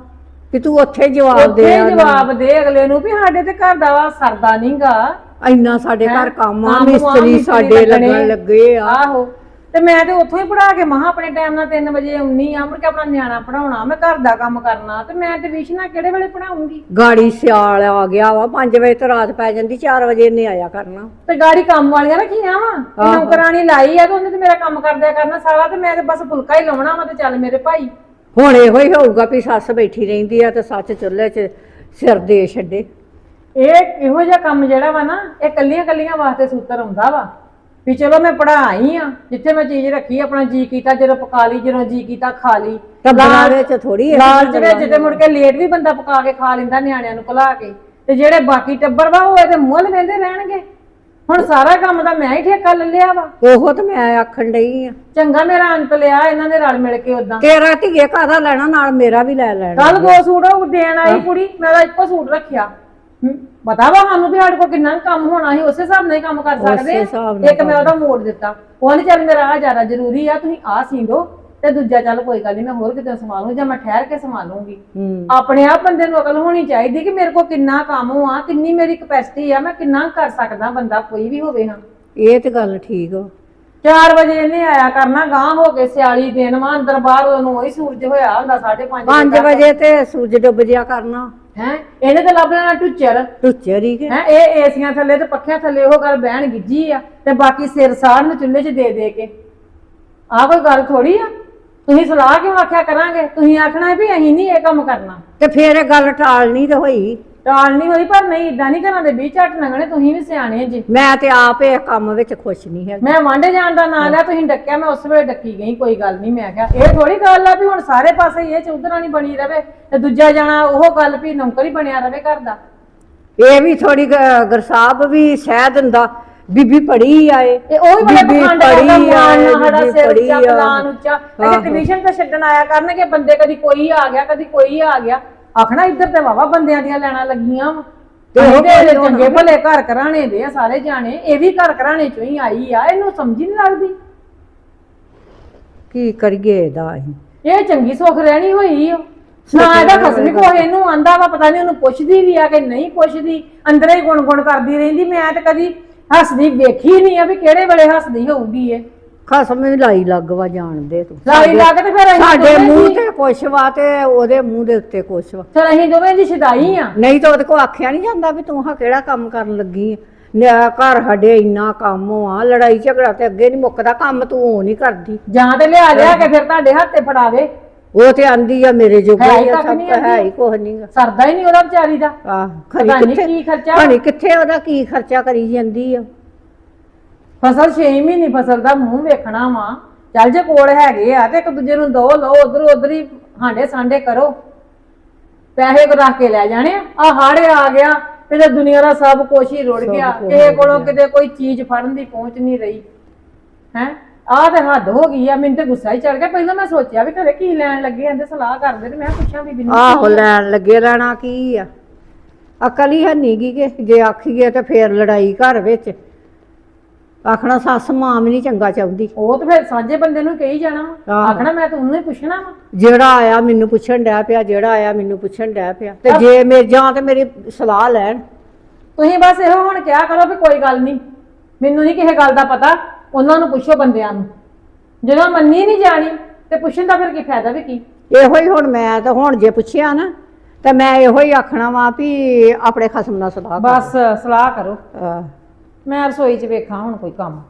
ਕਿ ਤੂੰ ਉੱਥੇ ਜਵਾਬ ਦੇ ਆ। ਜਵਾਬ ਦੇ ਅਗਲੇ ਨੂੰ ਵੀ ਸਾਡੇ ਤੇ ਘਰ ਦਾ ਵਾ ਸਰਦਾ ਨਹੀਂਗਾ ਇੰਨਾ ਸਾਡੇ ਘਰ ਕੰਮ ਆ ਮਿਸਤਰੀ ਸਾਡੇ ਲੱਗਣੇ। ਲੱਗੇ ਆ। ਆਹੋ ਤੇ ਮੈਂ ਤੇ ਉੱਥੋਂ ਹੀ ਪੜਾ ਕੇ ਮਹਾ ਆਪਣੇ ਟਾਈਮ ਨਾਲ 3 ਵਜੇ ਆਉਣੀ ਆ ਮੁੜ ਕੇ ਆਪਣਾ ਨਿਆਣਾ ਪੜਾਉਣਾ ਮੈਂ ਘਰ ਦਾ ਕੰਮ ਕਰਨਾ ਤੇ ਮੈਂ ਟਿਊਸ਼ਨਾਂ ਕਿਹੜੇ ਵੇਲੇ ਪੜਾਉਂਗੀ ਗਾੜੀ ਸਿਆਲ ਆ ਗਿਆ ਵਾ 5 ਵਜੇ ਤੇ ਰਾਤ ਪੈ ਜਾਂਦੀ 4 ਵਜੇ ਇਹਨੇ ਆਇਆ ਕਰਨਾ। ਤੇ ਗਾੜੀ ਕੰਮ ਵਾਲੀਆਂ ਰੱਖੀਆਂ ਵਾ ਆਹੋ। ਨੌਕਰਾਣੀ ਲਾਈ ਆ ਤੇ ਉਹਨੇ ਤੇ ਮੇਰਾ ਕੰਮ ਕਰਦਿਆ ਕਰਨਾ ਸਾਰਾ ਤੇ ਮੈਂ ਤੇ ਬਸ ਫੁਲਕਾ ਹੀ ਲਾਉਣਾ ਵਾ ਤੇ ਚੱਲ ਮੇਰੇ ਭਾਈ। ਹੁਣ ਇਹੋ ਹੀ ਹੋਊਗਾ ਵੀ ਸੱਸ ਬੈਠੀ ਰਹਿੰਦੀ ਆ ਤੇ ਸੱਚ ਚੁੱਲ੍ਹੇ 'ਚ ਸਿਰ ਦੇ ਛੱਡੇ। ਇਹ ਇਹੋ ਜਿਹਾ ਕੰਮ ਜਿਹੜਾ ਵਾ ਨਾ ਇਹ ਕੱਲੀਆਂ ਕੱਲੀਆਂ ਵਾਸਤੇ ਸੂਤਰ ਹੁੰਦਾ ਵਾ। ਵੀ ਚਲੋ ਮੈਂ ਪੜਾਈ ਆ ਜਿੱਥੇ ਮੈਂ ਚੀਜ਼ ਰੱਖੀ ਆਪਣਾ ਜੀ ਕੀਤਾ ਜਦੋਂ ਪਕਾ ਲਈ ਜਦੋਂ ਜੀ ਕੀਤਾ ਖਾ ਲਈ। ਟੱਬਰਾਂ ਲਾਲ- ਵਿੱਚ ਥੋੜੀ ਲਾਲਚ ਵਿੱਚ ਤੇ ਮੁੜ ਕੇ ਲੇਟ ਵੀ ਬੰਦਾ ਪਕਾ ਕੇ ਖਾ ਲੈਂਦਾ ਨਿਆਣਿਆਂ ਨੂੰ ਭੁਲਾ ਕੇ। ਤੇ ਜਿਹੜੇ ਬਾਕੀ ਟੱਬਰ ਵਾ ਉਹ ਇਹਦੇ ਮੂੰਹ ਲਵੇਂਦੇ ਰਹਿਣਗੇ। ਹੁਣ ਸਾਰਾ ਕੰਮ ਦਾ ਮੈਂ ਹੀ ਠੇਕਾ ਲੈ ਲਿਆ ਵਾ। ਉਹੋ ਤੇ ਮੈਂ ਆਖਣ ਡਈ ਆ। ਚੰਗਾ ਮੇਰਾ ਅੰਤ ਲਿਆ ਇਹਨਾਂ ਨੇ ਰਲ ਮਿਲ ਕੇ ਉਦਾਂ ਤੇਰਾ ਧੀਏ ਕਾਹਦਾ ਲੈਣਾ ਨਾਲ ਮੇਰਾ ਵੀ ਲੈ ਲੈਣਾ। ਕੱਲ ਦੋ ਸੂਟ ਉਹ ਦੇਣ ਆਈ ਕੁੜੀ ਮੈਂ ਤਾਂ ਇੱਕੋ ਸੂਟ ਰੱਖਿਆ। ਪਤਾ ਵਾ ਸਾਨੂੰ ਵੀ ਸਾਡੇ ਕੋਲ ਕਿੰਨਾ ਕੁ ਕੰਮ ਹੋਣਾ ਸੀ ਉਸੇ ਹਿਸਾਬ ਨਾਲ ਹੀ ਕੰਮ ਕਰ ਸਕਦੇ ਆ। ਹਿਸਾਬ ਨਾਲ ਇੱਕ ਮੈਂ ਉਹਦਾ ਮੋੜ ਦਿੱਤਾ। ਉਹ ਨਹੀਂ ਚੱਲ ਮੇਰਾ ਆ ਜ਼ਿਆਦਾ ਜ਼ਰੂਰੀ ਆ ਤੁਸੀਂ ਆ ਸੀਂਦੋ ਤੇ ਦੂਜਾ ਚੱਲ ਕੋਈ ਗੱਲ ਨਹੀਂ ਮੈਂ ਹੋਰ ਕਿਤੇ ਸੰਭਾਲੂ ਜਾਂ ਮੈਂ ਠਹਿਰ ਕੇ ਸੰਭਾਲੂੰਗੀ। ਹੂੰ। ਆਪਣੇ ਆਪ ਬੰਦੇ ਨੂੰ ਅਕਲ ਹੋਣੀ ਚਾਹੀਦੀ ਕਿ ਮੇਰੇ ਕੋਲ ਕਿੰਨਾ ਕੰਮ ਆ ਕਿੰਨੀ ਮੇਰੀ ਕਪੈਸਿਟੀ ਆ ਮੈਂ ਕਿੰਨਾ ਕਰ ਸਕਦਾ ਬੰਦਾ ਕੋਈ ਵੀ ਹੋਵੇ ਹਾਂ ਇਹ ਤੇ ਗੱਲ ਠੀਕ ਆ। 4 ਵਜੇ ਇਹਨੇ ਆਇਆ ਕਰਨਾ ਗਾਂ ਹੋ ਕੇ ਸਿਆਲੀ ਦਿਨ ਵਾ ਅੰਦਰ ਬਾਹਰ ਉਹਨੂੰ ਉਹੀ ਸੂਰਜ ਹੋਇਆ ਹੁੰਦਾ 5:30 5 ਵਜੇ ਤੇ ਸੂਰਜ ਡੁੱਬ ਜਿਆ ਕਰਨਾ। ਹੈ? ਇਹਨੇ ਤਾਂ ਲੱਭ ਲੈਣਾ ਟੁੱਚਰ। ਟੁੱਚਰ ਹੀ ਕੇ? ਹੈ? ਇਹ ਏਸੀਆਂ ਥੱਲੇ ਤੇ ਪੱਖਿਆਂ ਥੱਲੇ ਉਹ ਗੱਲ ਬਹਿਣ ਗਿੱਜੀ ਆ ਤੇ ਬਾਕੀ ਸਿਰ ਸਾੜਨ ਚੁੱਲ੍ਹੇ 'ਚ ਦੇ ਦੇ ਕੇ। ਆਹ ਕੋਈ ਗੱਲ ਥੋੜੀ ਆ? ਤੁਸੀਂ ਸਲਾਹ ਕਿਉਂ ਆਖਿਆ ਕਰਾਂਗੇ? ਤੁਸੀਂ ਆਖਣਾ ਵੀ ਅਸੀਂ ਨਹੀਂ ਇਹ ਕੰਮ ਕਰਨਾ। ਤੇ ਫੇਰ ਇਹ ਗੱਲ ਟਾਲਣੀ ਤੇ ਹੋਈ। ਟਾਲ ਨਹੀਂ ਹੋਈ ਪਰ ਨਹੀਂ ਇਦਾਂ ਨਹੀਂ ਘਰਾਂ ਦੇ ਵੀਹ ਝੱਟ ਲੰਘਣੇ ਤੁਸੀਂ ਵੀ ਸਿਆਣੇ ਜੀ। ਮੈਂ ਤੇ ਆਪ ਇਹ ਕੰਮ ਵਿੱਚ ਖੁਸ਼ ਨਹੀਂ ਹੈ ਮੈਂ ਵਾਂਡੇ ਜਾਣ ਦਾ ਨਾਂ ਲਿਆ ਤੁਸੀਂ ਡੱਕਿਆ ਮੈਂ ਉਸ ਵੇਲੇ ਡੱਕੀ ਗਈ ਕੋਈ ਗੱਲ ਨਹੀਂ ਮੈਂ ਕਿਹਾ ਇਹ ਥੋੜੀ ਗੱਲ ਆ ਵੀ ਹੁਣ ਸਾਰੇ ਪਾਸੇ ਇਹ ਚੌਧਰਾ ਨਹੀਂ ਬਣੀ ਰਵੇ ਤੇ ਦੂਜਾ ਜਾਣਾ ਉਹ ਗੱਲ ਵੀ ਨੌਕਰ ਹੀ ਬਣਿਆ ਰਵੇ ਘਰ ਦਾ। ਇਹ ਵੀ ਥੋੜੀ ਗਰਸਾਬ ਵੀ ਸਹਿ ਦਿੰਦਾ ਬੀਬੀ ਪੜੀ ਆਏ ਇਹ ਉਹ ਵੀ ਬੜੇ ਬੀਬੀ ਪਖੰਡ ਪੜ੍ਹੀ ਕਰਦਾ ਮਾਨ ਆ, ਨਾਲ ਸਾਡਾ ਬੀਬੀ ਸਿਰ ਪੜ੍ਹੀ ਉੱਚਾ ਆ। ਪਲਾਨ ਉੱਚਾ ਆਹੋ। ਤੇ ਛੱਡਣ ਆਇਆ ਕਰਨਗੇ ਬੰਦੇ ਕਦੀ ਕੋਈ ਆ ਗਿਆ ਕਦੀ ਕੋਈ ਆ ਗਿਆ। ਆਖਣਾ ਇੱਧਰ ਤੇ ਵਾਵਾ ਬੰਦਿਆਂ ਦੀਆਂ ਲੈਣਾ ਲੱਗੀਆਂ ਵਾ। ਤੇ ਉਹ ਕੋਈ ਚੰਗੇ ਭਲੇ ਘਰ ਘਰਾਣੇ ਦੇ ਆ ਸਾਰੇ ਜਾਣੇ ਇਹ ਵੀ ਘਰ ਘਰਾਣੇ ਚੋਂ ਹੀ ਆਈ ਆ ਇਹਨੂੰ ਸਮਝ ਹੀ ਨਹੀਂ ਲੱਗਦੀ। ਕੀ ਕਰੀਏ ਇਹਦਾ ਅਸੀਂ? ਇਹ ਚੰਗੀ ਸੁੱਖ ਰਹਿਣੀ ਹੋਈ ਓ ਨਾ ਇਹਦਾ ਖਸਮੀ ਕੋ ਇਹਨੂੰ ਆਂਦਾ ਵਾ ਪਤਾ ਨਹੀਂ ਉਹਨੂੰ ਪੁੱਛਦੀ ਵੀ ਆ ਕਿ ਨਹੀਂ ਪੁੱਛਦੀ ਅੰਦਰੇ ਹੀ ਗੁਣ ਗੁਣ ਕਰਦੀ ਰਹਿੰਦੀ ਮੈਂ ਤੇ ਕਦੀ ਹੱਸਦੀ ਵੇਖੀ ਨਹੀਂ ਆ ਵੀ ਕਿਹੜੇ ਵੇਲੇ ਹੱਸਦੀ ਹੋਊਗੀ ਇਹ। ਖਸਮ ਵੀ ਲਾਈ ਲੱਗਵਾ ਜਾਣਦੇ ਤੂੰ। ਲਾਈ ਲੱਗ ਤੇ ਫਿਰ ਅਸੀਂ ਸਾਡੇ ਦੋਵੇਂ ਮੂੰਹ ਜੀ- ਤੇ ਕੁਛ ਵਾ ਤੇ ਉਹਦੇ ਮੂੰਹ ਦੇ ਉੱਤੇ ਕੁਛ ਵਾ। ਫਿਰ ਅਸੀਂ ਦੋਵੇਂ ਜੀ ਛਦਾਈ ਆ। ਨਹੀਂ ਤਾਂ ਉਹਦੇ ਕੋ ਆਖਿਆ ਨਹੀਂ ਜਾਂਦਾ ਵੀ ਤੂੰ ਹਾਂ ਕਿਹੜਾ ਕੰਮ ਕਰਨ ਲੱਗੀ ਆਂ। ਨਿਆ ਘਰ ਸਾਡੇ ਇੰਨਾ ਕੰਮ ਆ ਲੜਾਈ ਝਗੜਾ ਤੇ ਅੱਗੇ ਨਹੀਂ ਮੁੱਕਦਾ ਕੰਮ ਤੂੰ ਉਹ ਨਹੀਂ ਕਰਦੀ। ਜਾਂ ਤੇ ਲਿਆ ਲਿਆ ਕੇ ਫਿਰ ਤੁਹਾਡੇ ਹੱਥੇ ਫੜਾਵੇ। ਉਹ ਤੇ ਆਂਦੀ ਆ ਮੇਰੇ ਜੋਗਾ ਹੈ ਹੀ ਹੀ ਆ ਕੱਖ ਸਭ ਕੁਛ ਹੈ ਹੀ। ਕੁਛ ਨਹੀਂਗਾ ਸਰਦਾ ਹੀ ਨਹੀਂ ਉਹਦਾ ਵਿਚਾਰੀ ਦਾ। ਆਹ ਪਤਾ ਖਰੀ ਨੀ ਕਿੱਥੇ ਕੀ ਖਰਚਾ। ਖਰੀ ਕਿੱਥੇ ਉਹਦਾ ਕੀ ਖਰਚਾ ਕਰੀ ਜਾਂਦੀ ਆ। ਫਸਲ 6 ਮਹੀਨੇ ਫਸਲ ਦਾ ਮੂੰਹ ਵੇਖਣਾ ਵਾ। ਚੱਲ ਜੇ ਕੋਲ ਹੈਗੇ ਆ ਤੇ ਇੱਕ ਦੂਜੇ ਨੂੰ ਦੋ ਲਓ ਉਧਰ ਉਧਰ ਹੀ ਹਾਂਡੇ ਸਾਂਡੇ ਕਰੋ। ਪੈਸੇ ਰੱਖ ਕੇ ਲੈ ਜਾਣੇ ਆ। ਹਾੜੇ ਆ ਗਿਆ ਤੇ ਦੁਨੀਆ ਦਾ ਸਭ ਕੁਛ ਹੀ ਰੁੜ ਗਿਆ। ਕਿਸੇ ਕੋਲੋਂ। ਕਿਤੇ ਕੋਈ ਚੀਜ਼ ਫੜਨ ਦੀ ਪਹੁੰਚ ਨਹੀਂ ਰਹੀ। ਹੈ? ਆਹ ਤੇ ਹੱਦ ਹੋ ਗਈ ਆ ਮੈਨੂੰ ਤੇ ਗੁੱਸਾ ਹੀ ਚੜ ਗਿਆ। ਪਹਿਲਾਂ ਮੈਂ ਸੋਚਿਆ ਵੀ ਘਰੇ ਕੀ ਲੈਣ ਲੱਗੇ ਆਂਦੇ ਸਲਾਹ ਕਰਦੇ ਤੇ ਮੈਂ ਪੁੱਛਾਂ ਬੀਬੀ ਨੂੰ ਆਹੋ ਲੈਣ ਲੱਗੇ ਰਹਿਣਾ ਕੀ ਆ? ਅਕਲ ਹੀ ਹੈ ਨੀਗੀ ਕਿ ਜੇ ਆਖੀਏ ਤੇ ਫੇਰ ਲੜਾਈ ਘਰ ਵਿੱਚ। ਆਖਣਾ ਸੱਸ ਮਾਂ ਵੀ ਨਹੀਂ ਚੰਗਾ ਚਾਹੁੰਦੀ। ਉਹ ਤੇ ਫਿਰ ਸਾਂਝੇ ਬੰਦੇ ਨੂੰ ਕਹੀ ਜਾਣਾ ਵਾ। ਆਹੋ। ਆਖਣਾ ਮੈਂ ਤਾਂ ਉਹਨੂੰ ਹੀ ਪੁੱਛਣਾ ਵਾ। ਜਿਹੜਾ ਆਇਆ ਮੈਨੂੰ ਪੁੱਛਣ ਡਿਆ ਪਿਆ ਜਿਹੜਾ ਆਇਆ ਮੈਨੂੰ ਪੁੱਛਣ ਡਿਆ ਪਿਆ। ਤੇ ਜੇ ਮੇ ਜਾਂ ਤੇ ਮੇਰੀ ਸਲਾਹ ਲੈਣ। ਤੁਸੀਂ ਬਸ ਇਹੋ ਹੁਣ ਕਿਹਾ ਕਰੋ ਵੀ ਕੋਈ ਗੱਲ ਨਹੀਂ ਮੈਨੂੰ ਨਹੀਂ ਕਿਸੇ ਗੱਲ ਦਾ ਪਤਾ ਉਹਨਾਂ ਨੂੰ ਪੁੱਛੋ ਬੰਦਿਆਂ ਨੂੰ। ਜਦੋਂ ਮੰਨੀ ਨਹੀਂ ਜਾਣੀ ਤੇ ਪੁੱਛਣ ਦਾ ਫਿਰ ਕੀ ਫਾਇਦਾ ਵੀ ਕੀ? ਇਹੋ ਹੀ ਹੁਣ ਮੈਂ ਤਾਂ ਹੁਣ ਜੇ ਪੁੱਛਿਆ ਨਾ ਤਾਂ ਮੈਂ ਇਹੋ ਹੀ ਆਖਣਾ ਵਾ ਵੀ ਆਪਣੇ ਖਸਮ ਨਾਲ ਸਲਾਹ ਕਰ। ਬਸ ਸਲਾਹ ਕਰੋ। ਆਹ, ਮੈਂ ਰਸੋਈ 'ਚ ਵੇਖਾਂ ਹੁਣ ਕੋਈ ਕੰਮ।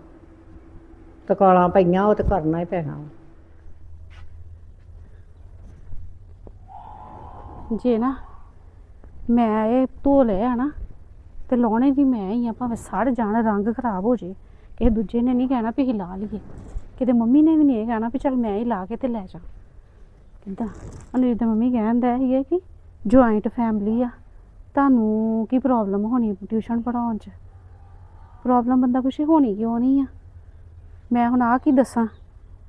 ਤਕਾਲਾਂ ਪਈਆਂ ਉਹ ਤੇ ਕਰਨਾ ਹੀ ਪੈਣਾ। ਜੇ ਨਾ ਮੈਂ ਇਹ ਧੋ ਲਿਆ ਨਾ ਤੇ ਲਾਉਣੇ ਵੀ ਮੈਂ ਹੀ ਆ ਭਾਵੇਂ ਸੜ ਜਾਣ ਰੰਗ ਖਰਾਬ ਹੋ ਜੇ। ਕਿਸੇ ਦੂਜੇ ਨੇ ਨਹੀਂ ਕਹਿਣਾ ਵੀ ਅਸੀਂ ਲਾ ਲਈਏ। ਕਿਤੇ ਮੰਮੀ ਨੇ ਵੀ ਨਹੀਂ ਇਹ ਕਹਿਣਾ ਵੀ ਚਲ ਮੈਂ ਹੀ ਲਾ ਕੇ ਤੇ ਲੈ ਜਾ। ਕਿੱਦਾਂ? ਅਨੁਜ ਦੀ ਮੰਮੀ ਕਹਿੰਦਾ ਹੈ ਕਿ ਜੁਆਇੰਟ ਫੈਮਿਲੀ ਆ। ਤੁਹਾਨੂੰ ਕੀ ਪ੍ਰੋਬਲਮ ਹੋਣੀ ਟਿਊਸ਼ਨ ਪੜਾਉਣ 'ਚ? ਪ੍ਰੋਬਲਮ ਬੰਦਾ ਕੁਛ ਹੋਣੀ ਕਿਉਂ ਨਹੀਂ ਆ? ਮੈਂ ਹੁਣ ਆ ਕੀ ਦੱਸਾਂ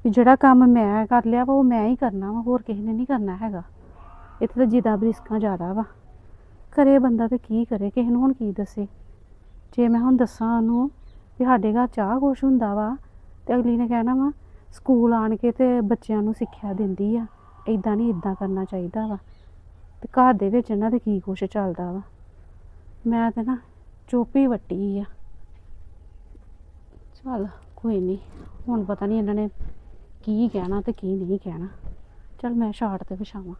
ਵੀ ਜਿਹੜਾ ਕੰਮ ਮੈਂ ਕਰ ਲਿਆ ਵਾ, ਉਹ ਮੈਂ ਹੀ ਕਰਨਾ ਵਾ, ਹੋਰ ਕਿਸੇ ਨੇ ਨਹੀਂ ਕਰਨਾ ਹੈਗਾ। ਇੱਥੇ ਤਾਂ ਜਿੱਦਾਂ ਰਿਸਕਾਂ ਜ਼ਿਆਦਾ ਵਾ। ਕਰੇ ਬੰਦਾ ਤੇ ਕੀ ਕਰੇ, ਕਿਸੇ ਨੂੰ ਹੁਣ ਕੀ ਦੱਸੇ? ਜੇ ਮੈਂ ਹੁਣ ਦੱਸਾਂ ਉਹਨੂੰ ਵੀ ਸਾਡੇ ਘਰ ਚਾਹ ਕੁਛ ਹੁੰਦਾ ਵਾ, ਤੇ ਅਗਲੀ ਨੇ ਕਹਿਣਾ ਵਾ, ਸਕੂਲ ਆਣ ਕੇ ਤੇ ਬੱਚਿਆਂ ਨੂੰ ਸਿੱਖਿਆ ਦਿੰਦੀ ਆ। ਇਦਾਂ ਨਹੀਂ ਇਦਾਂ ਕਰਨਾ ਚਾਹੀਦਾ ਵਾ। ਤੇ ਘਰ ਦੇ ਵਿੱਚ ਇਹਨਾਂ ਦੇ ਕੀ ਕੁਛ ਚੱਲਦਾ ਵਾ? ਮੈਂ ਤੇ ਨਾ ਚੋਪੀ ਵੱਟੀ ਆ। ਚੱਲ ਕੋਈ ਨਹੀਂ ਹੁਣ ਪਤਾ ਨਹੀਂ ਇਹਨਾਂ ਨੇ ਕੀ ਕਹਿਣਾ ਤੇ ਕੀ ਨਹੀਂ ਕਹਿਣਾ। ਚੱਲ ਮੈਂ ਸ਼ਾਰਟ ਤੇ ਵਿਛਾਵਾਂ।